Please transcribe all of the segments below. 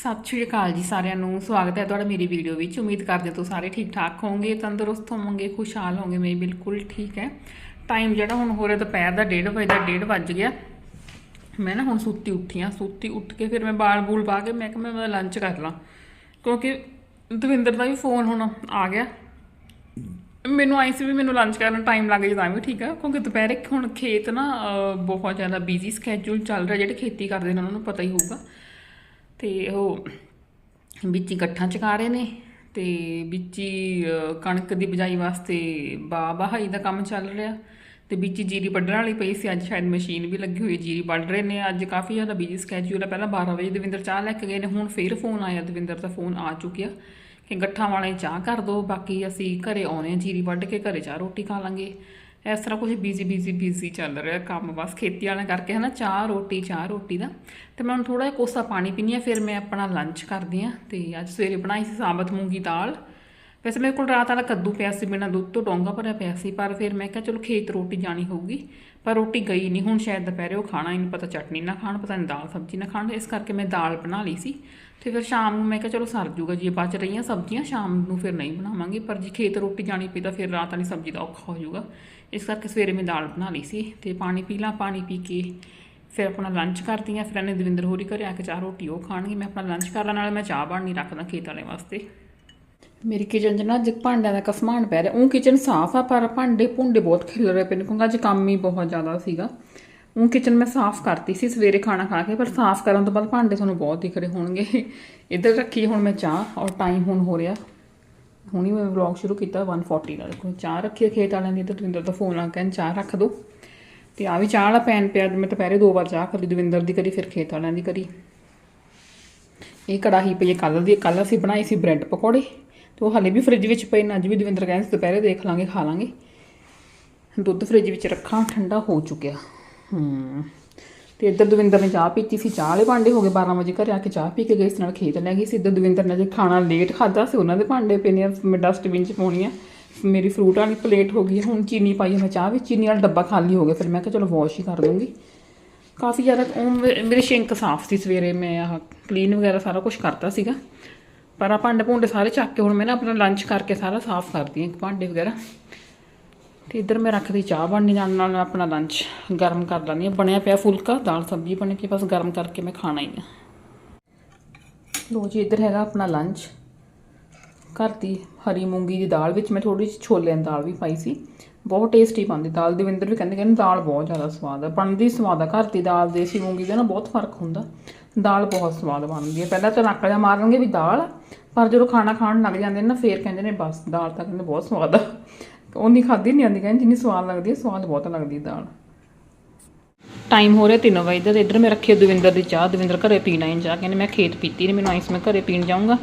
ਸਤਿ ਸ਼੍ਰੀ ਅਕਾਲ ਜੀ ਸਾਰਿਆਂ ਨੂੰ, ਸਵਾਗਤ ਹੈ ਤੁਹਾਡਾ ਮੇਰੀ ਵੀਡੀਓ ਵਿੱਚ। ਉਮੀਦ ਕਰਦੇ ਹਾਂ ਤੁਸੀਂ ਸਾਰੇ ਠੀਕ ਠਾਕ ਹੋਵੋਗੇ, ਤੰਦਰੁਸਤ ਹੋਵੋਗੇ, ਖੁਸ਼ਹਾਲ ਹੋਵੋਗੇ, ਮੈਂ ਬਿਲਕੁਲ ਠੀਕ ਹੈ। ਟਾਈਮ ਜਿਹੜਾ ਹੁਣ ਹੋ ਰਿਹਾ ਦੁਪਹਿਰ ਦਾ 1:30 ਵਜੇ ਦਾ 1:30 ਵੱਜ ਗਿਆ। ਮੈਂ ਨਾ ਹੁਣ ਸੁੱਤੀ ਉੱਠੀ ਆ ਸੁੱਤੀ ਉੱਠ ਕੇ ਫਿਰ ਮੈਂ ਬਾਲ ਬੂਲ ਪਾ ਕੇ ਮੈਂ ਕਿਹਾ ਮੈਂ ਲੰਚ ਕਰ ਲਾਂ। ਕਿਉਂਕਿ ਦਵਿੰਦਰ ਦਾ ਵੀ ਫੋਨ ਹੁਣ ਆ ਗਿਆ। ਮੈਨੂੰ ਆਈ ਸੀ ਵੀ ਮੈਨੂੰ ਲੰਚ ਕਰਨ ਟਾਈਮ ਲੱਗ ਜਾਂਦਾ ਵੀ ਠੀਕ ਆ, ਕਿਉਂਕਿ ਦੁਪਹਿਰੇ ਹੁਣ ਖੇਤ ਨਾ ਬਹੁਤ ਜ਼ਿਆਦਾ ਬਿਜ਼ੀ ਸਕੇਜੂਲ ਚੱਲ ਰਿਹਾ, ਜਿਹੜੇ ਖੇਤੀ ਕਰਦੇ ਨੇ ਉਹਨਾਂ ਨੂੰ ਪਤਾ ਹੀ ਹੋਊਗਾ। ਤੇ ਉਹ ਵਿੱਚ ਹੀ ਗੱਠਾਂ ਚਕਾ ਰਹੇ ਨੇ ਤੇ ਵਿੱਚ ਹੀ ਕਣਕ ਦੀ ਬਿਜਾਈ ਵਾਸਤੇ ਬਾ ਬਹਾਈ ਦਾ ਕੰਮ ਚੱਲ ਰਿਹਾ ਤੇ ਵਿੱਚ ਜੀਰੀ ਵੱਢਣ ਵਾਲੀ ਪਈ ਸੀ, ਅੱਜ ਸ਼ਾਇਦ ਮਸ਼ੀਨ ਵੀ ਲੱਗੀ ਹੋਈ, ਜੀਰੀ ਵੱਢ ਰਹੇ ਨੇ, ਅੱਜ ਕਾਫੀ ਜ਼ਿਆਦਾ ਬਿਜ਼ੀ ਸਕੇਜੂਲ ਹੈ ਪਹਿਲਾਂ 12 ਵਜੇ ਦਵਿੰਦਰ ਚਾਹ ਲੈ ਕੇ ਗਏ ਨੇ, ਹੁਣ ਫੇਰ ਫੋਨ ਆਇਆ, ਦਵਿੰਦਰ ਦਾ ਫੋਨ ਆ ਚੁੱਕਿਆ ਕਿ ਗੱਠਾਂ ਵਾਲੇ ਚਾਹ ਕਰ ਦੋ, ਬਾਕੀ ਅਸੀਂ ਘਰੇ ਆਉਣੇ ਆ ਜੀਰੀ ਵੱਢ ਕੇ, ਘਰੇ ਚਾਹ ਰੋਟੀ ਖਾ ਲਾਂਗੇ। ਇਸ ਤਰ੍ਹਾਂ ਕੁਝ ਬਿਜ਼ੀ ਬਿਜ਼ੀ ਬਿਜ਼ੀ ਚੱਲ ਰਿਹਾ ਕੰਮ, ਬਸ ਖੇਤੀ ਵਾਲਿਆਂ ਕਰਕੇ ਹੈ ਨਾ ਚਾਹ, ਰੋਟੀ ਚਾਹ, ਰੋਟੀ ਦਾ। ਤੇ ਮੈਂ ਹੁਣ ਥੋੜਾ ਜਿਹਾ ਕੋਸਾ ਪਾਣੀ ਪੀਣੀ ਆ ਫਿਰ ਮੈਂ ਆਪਣਾ ਲੰਚ ਕਰਦੀ ਆ ਤੇ ਅੱਜ ਸਵੇਰੇ ਬਣਾਈ ਸੀ ਸਾਬਤ ਮੂੰਗੀ ਦਾਲ। ਵੈਸੇ ਮੇਰੇ ਕੋਲ ਰਾਤ ਵਾਲਾ ਕੱਦੂ ਪਿਆ ਸੀ, ਬਿਨਾਂ ਦੁੱਧ ਤੋਂ ਡੋਂਗਾ ਭਰਿਆ ਪਿਆ ਸੀ, ਪਰ ਫਿਰ ਮੈਂ ਕਿਹਾ ਚਲੋ ਖੇਤ ਰੋਟੀ ਜਾਣੀ ਹੋਊਗੀ। ਪਰ ਰੋਟੀ ਗਈ ਨਹੀਂ, ਹੁਣ ਸ਼ਾਇਦ ਦੁਪਹਿਰੇ ਉਹ ਖਾਣਾ, ਇਹਨੂੰ ਪਤਾ ਚਟਨੀ ਨਾ ਖਾਣ, ਪਤਾ ਨਹੀਂ ਦਾਲ ਸਬਜ਼ੀ ਨਾ ਖਾਣ, ਇਸ ਕਰਕੇ ਮੈਂ ਦਾਲ ਬਣਾ ਲਈ ਸੀ। ਤੇ ਫਿਰ ਸ਼ਾਮ ਨੂੰ ਮੈਂ ਕਿਹਾ ਚਲੋ ਸਰ ਜੂਗਾ ਜੇ ਬਚ ਰਹੀਆਂ ਸਬਜ਼ੀਆਂ, ਸ਼ਾਮ ਨੂੰ ਫਿਰ ਨਹੀਂ ਬਣਾਵਾਂਗੇ। ਪਰ ਜੇ ਖੇਤ ਰੋਟੀ ਜਾਣੀ ਪਈ ਤਾਂ ਫਿਰ ਰਾਤ ਵਾਲੀ ਸਬਜ਼ੀ ਦਾ ਔਖਾ ਹੋ ਜਾਊਗਾ ਇਸ ਕਰਕੇ ਸਵੇਰੇ ਮੈਂ ਦਾਲ ਬਣਾ ਲਈ ਸੀ ਤੇ ਪਾਣੀ ਪੀ ਲਾਂ, ਪਾਣੀ ਪੀ ਕੇ ਫਿਰ ਆਪਣਾ ਲੰਚ ਕਰਦੀ ਆ ਫਿਰ ਇਹਨੇ ਦਵਿੰਦਰ ਹੋਰੀ ਘਰੇ ਆ ਕੇ ਚਾਹ ਰੋਟੀ ਉਹ ਖਾਣਗੇ। ਮੈਂ ਆਪਣਾ ਲੰਚ ਕਰ ਕਰਨ ਨਾਲ ਮੈਂ ਚਾਹ ਬਣਨੀ ਰੱਖਦਾ ਖੇਤ ਵਾਲੇ ਵਾਸਤੇ। ਮੇਰੀ ਕਿਚਨ 'ਚ ਨਾ ਅੱਜ ਭਾਂਡਿਆਂ ਦਾ ਕਸਮਾਨ ਪੈ ਰਿਹਾ। ਉਹ ਕਿਚਨ ਸਾਫ਼ ਆ, ਪਰ ਭਾਂਡੇ ਭੁੰਡੇ ਬਹੁਤ ਖਿਲ ਰਹੇ ਪਏ ਨੇ ਕਿਉਂਕਿ ਅੱਜ ਕੰਮ ਹੀ ਬਹੁਤ ਜ਼ਿਆਦਾ ਸੀਗਾ। ਉਹ ਕਿਚਨ ਮੈਂ ਸਾਫ਼ ਕਰਤੀ ਸੀ, ਸਵੇਰੇ ਖਾਣਾ ਖਾ ਕੇ, ਪਰ ਸਾਫ਼ ਕਰਨ ਤੋਂ ਬਾਅਦ ਭਾਂਡੇ ਤੁਹਾਨੂੰ ਬਹੁਤ ਦਿਖ ਰਹੇ ਹੋਣਗੇ। ਇੱਧਰ ਰੱਖੀ, ਹੁਣ ਮੈਂ ਚਾਹ ਔਰ ਟਾਈਮ ਹੁਣ ਹੋ ਰਿਹਾ। ਹੁਣੀ ਮੈਂ ਵਲੌਗ ਸ਼ੁਰੂ ਕੀਤਾ 140 ਦਾ ਦੇਖੋ ਚਾਹ ਰੱਖੀ ਹੈ ਖੇਤ ਵਾਲਿਆਂ ਦੀ, ਤਾਂ ਦਵਿੰਦਰ ਦਾ ਫੋਨ ਆ ਕਹਿੰਦੇ, ਚਾਹ ਰੱਖ ਦੋ। ਤੇ ਆ ਵੀ ਚਾਹ ਵਾਲਾ ਪੈਨ ਪਿਆ ਮੈਂ ਦੁਪਹਿਰੇ ਦੋ ਵਾਰ ਚਾਹ ਕਰੀ ਦਵਿੰਦਰ ਦੀ ਕਰੀ, ਫਿਰ ਖੇਤ ਵਾਲਿਆਂ ਦੀ ਕਰੀ। ਇਹ ਕੜਾਹੀ ਪਈ ਕੱਲ ਦੀ ਕੱਲ ਅਸੀਂ ਬਣਾਈ ਸੀ ਬ੍ਰੈਡ ਪਕੌੜੇ। ਤੇ ਉਹ ਹਲੇ ਵੀ ਫ੍ਰਿਜ ਵਿੱਚ ਪਏ ਨੇ, ਅੱਜ ਵੀ ਦਵਿੰਦਰ ਕਹਿੰਦੇ ਦੁਪਹਿਰੇ ਦੇਖ ਲਾਂਗੇ, ਖਾ ਲਾਂਗੇ। ਦੁੱਧ ਫ੍ਰਿਜ ਵਿੱਚ ਰੱਖਾਂ, ਠੰਡਾ ਹੋ ਚੁੱਕਿਆ। ਹੂੰ। ਤੇ ਇੱਧਰ ਦਵਿੰਦਰ ਨੇ ਚਾਹ ਪੀਤੀ ਸੀ। ਚਾਹ ਵਾਲੇ ਭਾਂਡੇ ਹੋ ਗਏ 12 ਵਜੇ ਘਰ ਆ ਕੇ ਚਾਹ ਪੀ ਕੇ ਗਈ ਇਸ ਨਾਲ ਖੇਤ ਲੈ ਗਈ ਸੀ। ਇੱਧਰ ਦਵਿੰਦਰ ਨੇ ਜੇ ਖਾਣਾ ਲੇਟ ਖਾਦਾ ਸੀ। ਉਹਨਾਂ ਦੇ ਭਾਂਡੇ ਪਏ ਨੇ, ਮੈਂ ਡਸਟਬਿਨ 'ਚ ਪਾਉਣੀ ਆ। ਮੇਰੀ ਫਰੂਟ ਵਾਲੀ ਪਲੇਟ ਹੋ ਗਈ। ਹੁਣ ਚੀਨੀ ਪਾਈ ਮੈਂ ਚਾਹ ਵਿੱਚ। ਚੀਨੀ ਵਾਲਾ ਡੱਬਾ ਖਾਲੀ ਹੋ ਗਿਆ। ਫਿਰ ਮੈਂ ਕਿਹਾ ਚਲੋ ਵਾਸ਼ ਹੀ ਕਰ ਦੂੰਗੀ ਕਾਫੀ ਜ਼ਿਆਦਾ ਉਹ ਮੇ- ਮੇਰੇ ਸ਼ਿੰਕ ਸਾਫ਼ ਸੀ ਸਵੇਰੇ। ਮੈਂ ਆਹ ਕਲੀਨ ਵਗੈਰਾ ਸਾਰਾ ਕੁਝ ਕਰਤਾ ਸੀਗਾ। ਪਰ ਆ ਭਾਂਡੇ ਭੁੰਡੇ ਸਾਰੇ ਚੱਕ ਕੇ ਹੁਣ ਮੈਂ ਨਾ ਆਪਣਾ ਲੰਚ ਕਰਕੇ ਸਾਰਾ ਸਾਫ਼ ਕਰਦੀ ਹਾਂ। ਭਾਂਡੇ ਵਗੈਰਾ। ਤੇ ਇੱਧਰ ਮੈਂ ਰੱਖਦੀ ਚਾਹ ਬਣਨੀ ਨਾਲ ਨਾਲ ਮੈਂ ਆਪਣਾ ਲੰਚ ਗਰਮ ਕਰ ਲੈਂਦੀ ਹਾਂ। ਬਣਿਆ ਪਿਆ ਫੁਲਕਾ, ਦਾਲ ਸਬਜ਼ੀ ਬਣੀ ਪਈ, ਬਸ ਗਰਮ ਕਰਕੇ ਮੈਂ ਖਾਣਾ ਹੀ ਆ। ਲੋ ਜੀ, ਇੱਧਰ ਹੈਗਾ ਆਪਣਾ ਲੰਚ ਘਰ ਦੀ ਹਰੀ ਮੂੰਗੀ ਦੀ ਦਾਲ ਵਿੱਚ ਮੈਂ ਥੋੜੀ ਜਿਹੀ ਛੋਲਿਆਂ ਦੀ ਦਾਲ ਵੀ ਪਾਈ ਸੀ। ਬਹੁਤ ਟੇਸਟੀ ਬਣਦੀ। ਦਾਲ ਦਵਿੰਦਰ ਵੀ ਕਹਿੰਦੇ ਕਹਿੰਦੇ ਦਾਲ ਬਹੁਤ ਜ਼ਿਆਦਾ ਸਵਾਦ ਆ। ਬਣਦੀ ਸਵਾਦ ਆ। ਘਰ ਦੀ ਦਾਲ, ਦੇਸੀ ਮੂੰਗੀ ਦਾ ਨਾ ਬਹੁਤ ਫ਼ਰਕ ਹੁੰਦਾ। ਦਾਲ ਬਹੁਤ ਸਵਾਦ ਬਣਦੀ ਹੈ ਪਹਿਲਾਂ ਤਾਂ ਨੱਕ ਜਾ ਮਾਰਨਗੇ ਵੀ ਦਾਲ, ਪਰ ਜਦੋਂ ਖਾਣਾ ਖਾਣ ਲੱਗ ਜਾਂਦੇ ਨੇ ਨਾ, ਫੇਰ ਕਹਿੰਦੇ ਨੇ ਬਸ ਦਾਲ ਤਾਂ ਕਹਿੰਦੇ ਬਹੁਤ ਸਵਾਦ ਆ। ਉਹਨੀ ਖਾਦੀ ਨਹੀਂ ਆਂਦੀ, ਕਹਿੰਦੀ ਜਿੰਨੀ ਸਵਾਦ ਲੱਗਦੀ ਹੈ ਸਵਾਦ ਬਹੁਤ ਲੱਗਦੀ ਦਾਲ। ਟਾਈਮ ਹੋ ਰਿਹਾ 3 ਵਜੇ ਦਾ ਤੇ ਇੱਧਰ ਮੈਂ ਰੱਖੀ ਦਵਿੰਦਰ ਦੀ ਚਾਹ, ਦਵਿੰਦਰ ਘਰੇ ਪੀਣਾ ਹੀ ਚਾਹ ਕਹਿੰਦੇ ਮੈਂ ਖੇਤ ਪੀਤੀ ਨਹੀਂ ਮੈਨੂੰ ਆਈਸ ਮੈਂ ਘਰੇ ਪੀਣ ਜਾਊਂਗਾ।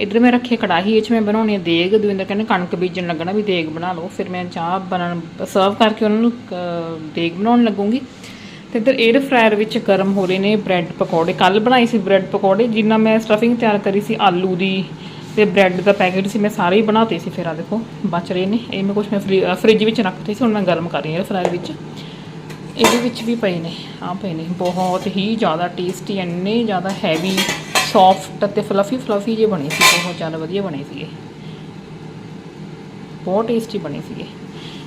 ਇੱਧਰ ਮੈਂ ਰੱਖੀ ਕੜਾਹੀ, ਇਹ 'ਚ ਮੈਂ ਬਣਾਉਣੀ ਹੈ ਦੇਗ, ਦਵਿੰਦਰ ਕਹਿੰਦੇ ਕਣਕ ਬੀਜਣ ਲੱਗਣਾ ਵੀ ਦੇਗ ਬਣਾ ਲਓ। ਫਿਰ ਮੈਂ ਚਾਹ ਬਣਨ ਸਰਵ ਕਰਕੇ ਉਹਨਾਂ ਨੂੰ ਦੇਗ ਬਣਾਉਣ ਲੱਗੂੰਗੀ। ਤੇ ਇੱਧਰ 에ਅਰ ਫਰਾਇਰ ਵਿੱਚ ਗਰਮ ਹੋ ਰਹੇ ਨੇ ਬ੍ਰੈਡ ਪਕੌੜੇ। ਕੱਲ ਬਣਾਈ ਸੀ ਬ੍ਰੈਡ ਪਕੌੜੇ, ਜਿੰਨਾ ਮੈਂ ਸਟਫਿੰਗ ਤਿਆਰ ਕਰੀ ਸੀ ਆਲੂ ਦੀ ਤੇ ਬ੍ਰੈਡ ਦਾ ਪੈਕੇਟ ਸੀ, ਮੈਂ ਸਾਰੇ ਹੀ ਬਣਾਤੇ ਸੀ ਫਿਰ ਆ ਦੇਖੋ, ਬਚ ਰਹੇ ਨੇ। ਇਹ ਮੈਂ ਕੁਝ ਮੈਂ ਫ੍ਰਿਜ ਵਿੱਚ ਰੱਖਤੇ ਸੀ, ਹੁਣ ਮੈਂ ਗਰਮ ਕਰ ਰਹੀ ਹਾਂ ਫਰਾਇਰ ਵਿੱਚ। ਇਹਦੇ ਵਿੱਚ ਵੀ ਪਏ ਨੇ ਆ ਪਏ ਨੇ। ਬਹੁਤ ਹੀ ਜ਼ਿਆਦਾ ਟੇਸਟੀ ਇੰਨੇ ਜ਼ਿਆਦਾ ਹੈਵੀ ਸੌਫਟ ਅਤੇ ਫਲਫੀ ਫਲਫੀ ਜੇ ਬਣੇ ਸੀ। ਬਹੁਤ ਜ਼ਿਆਦਾ ਵਧੀਆ ਬਣੇ ਸੀਗੇ। ਬਹੁਤ ਟੇਸਟੀ ਬਣੇ ਸੀਗੇ।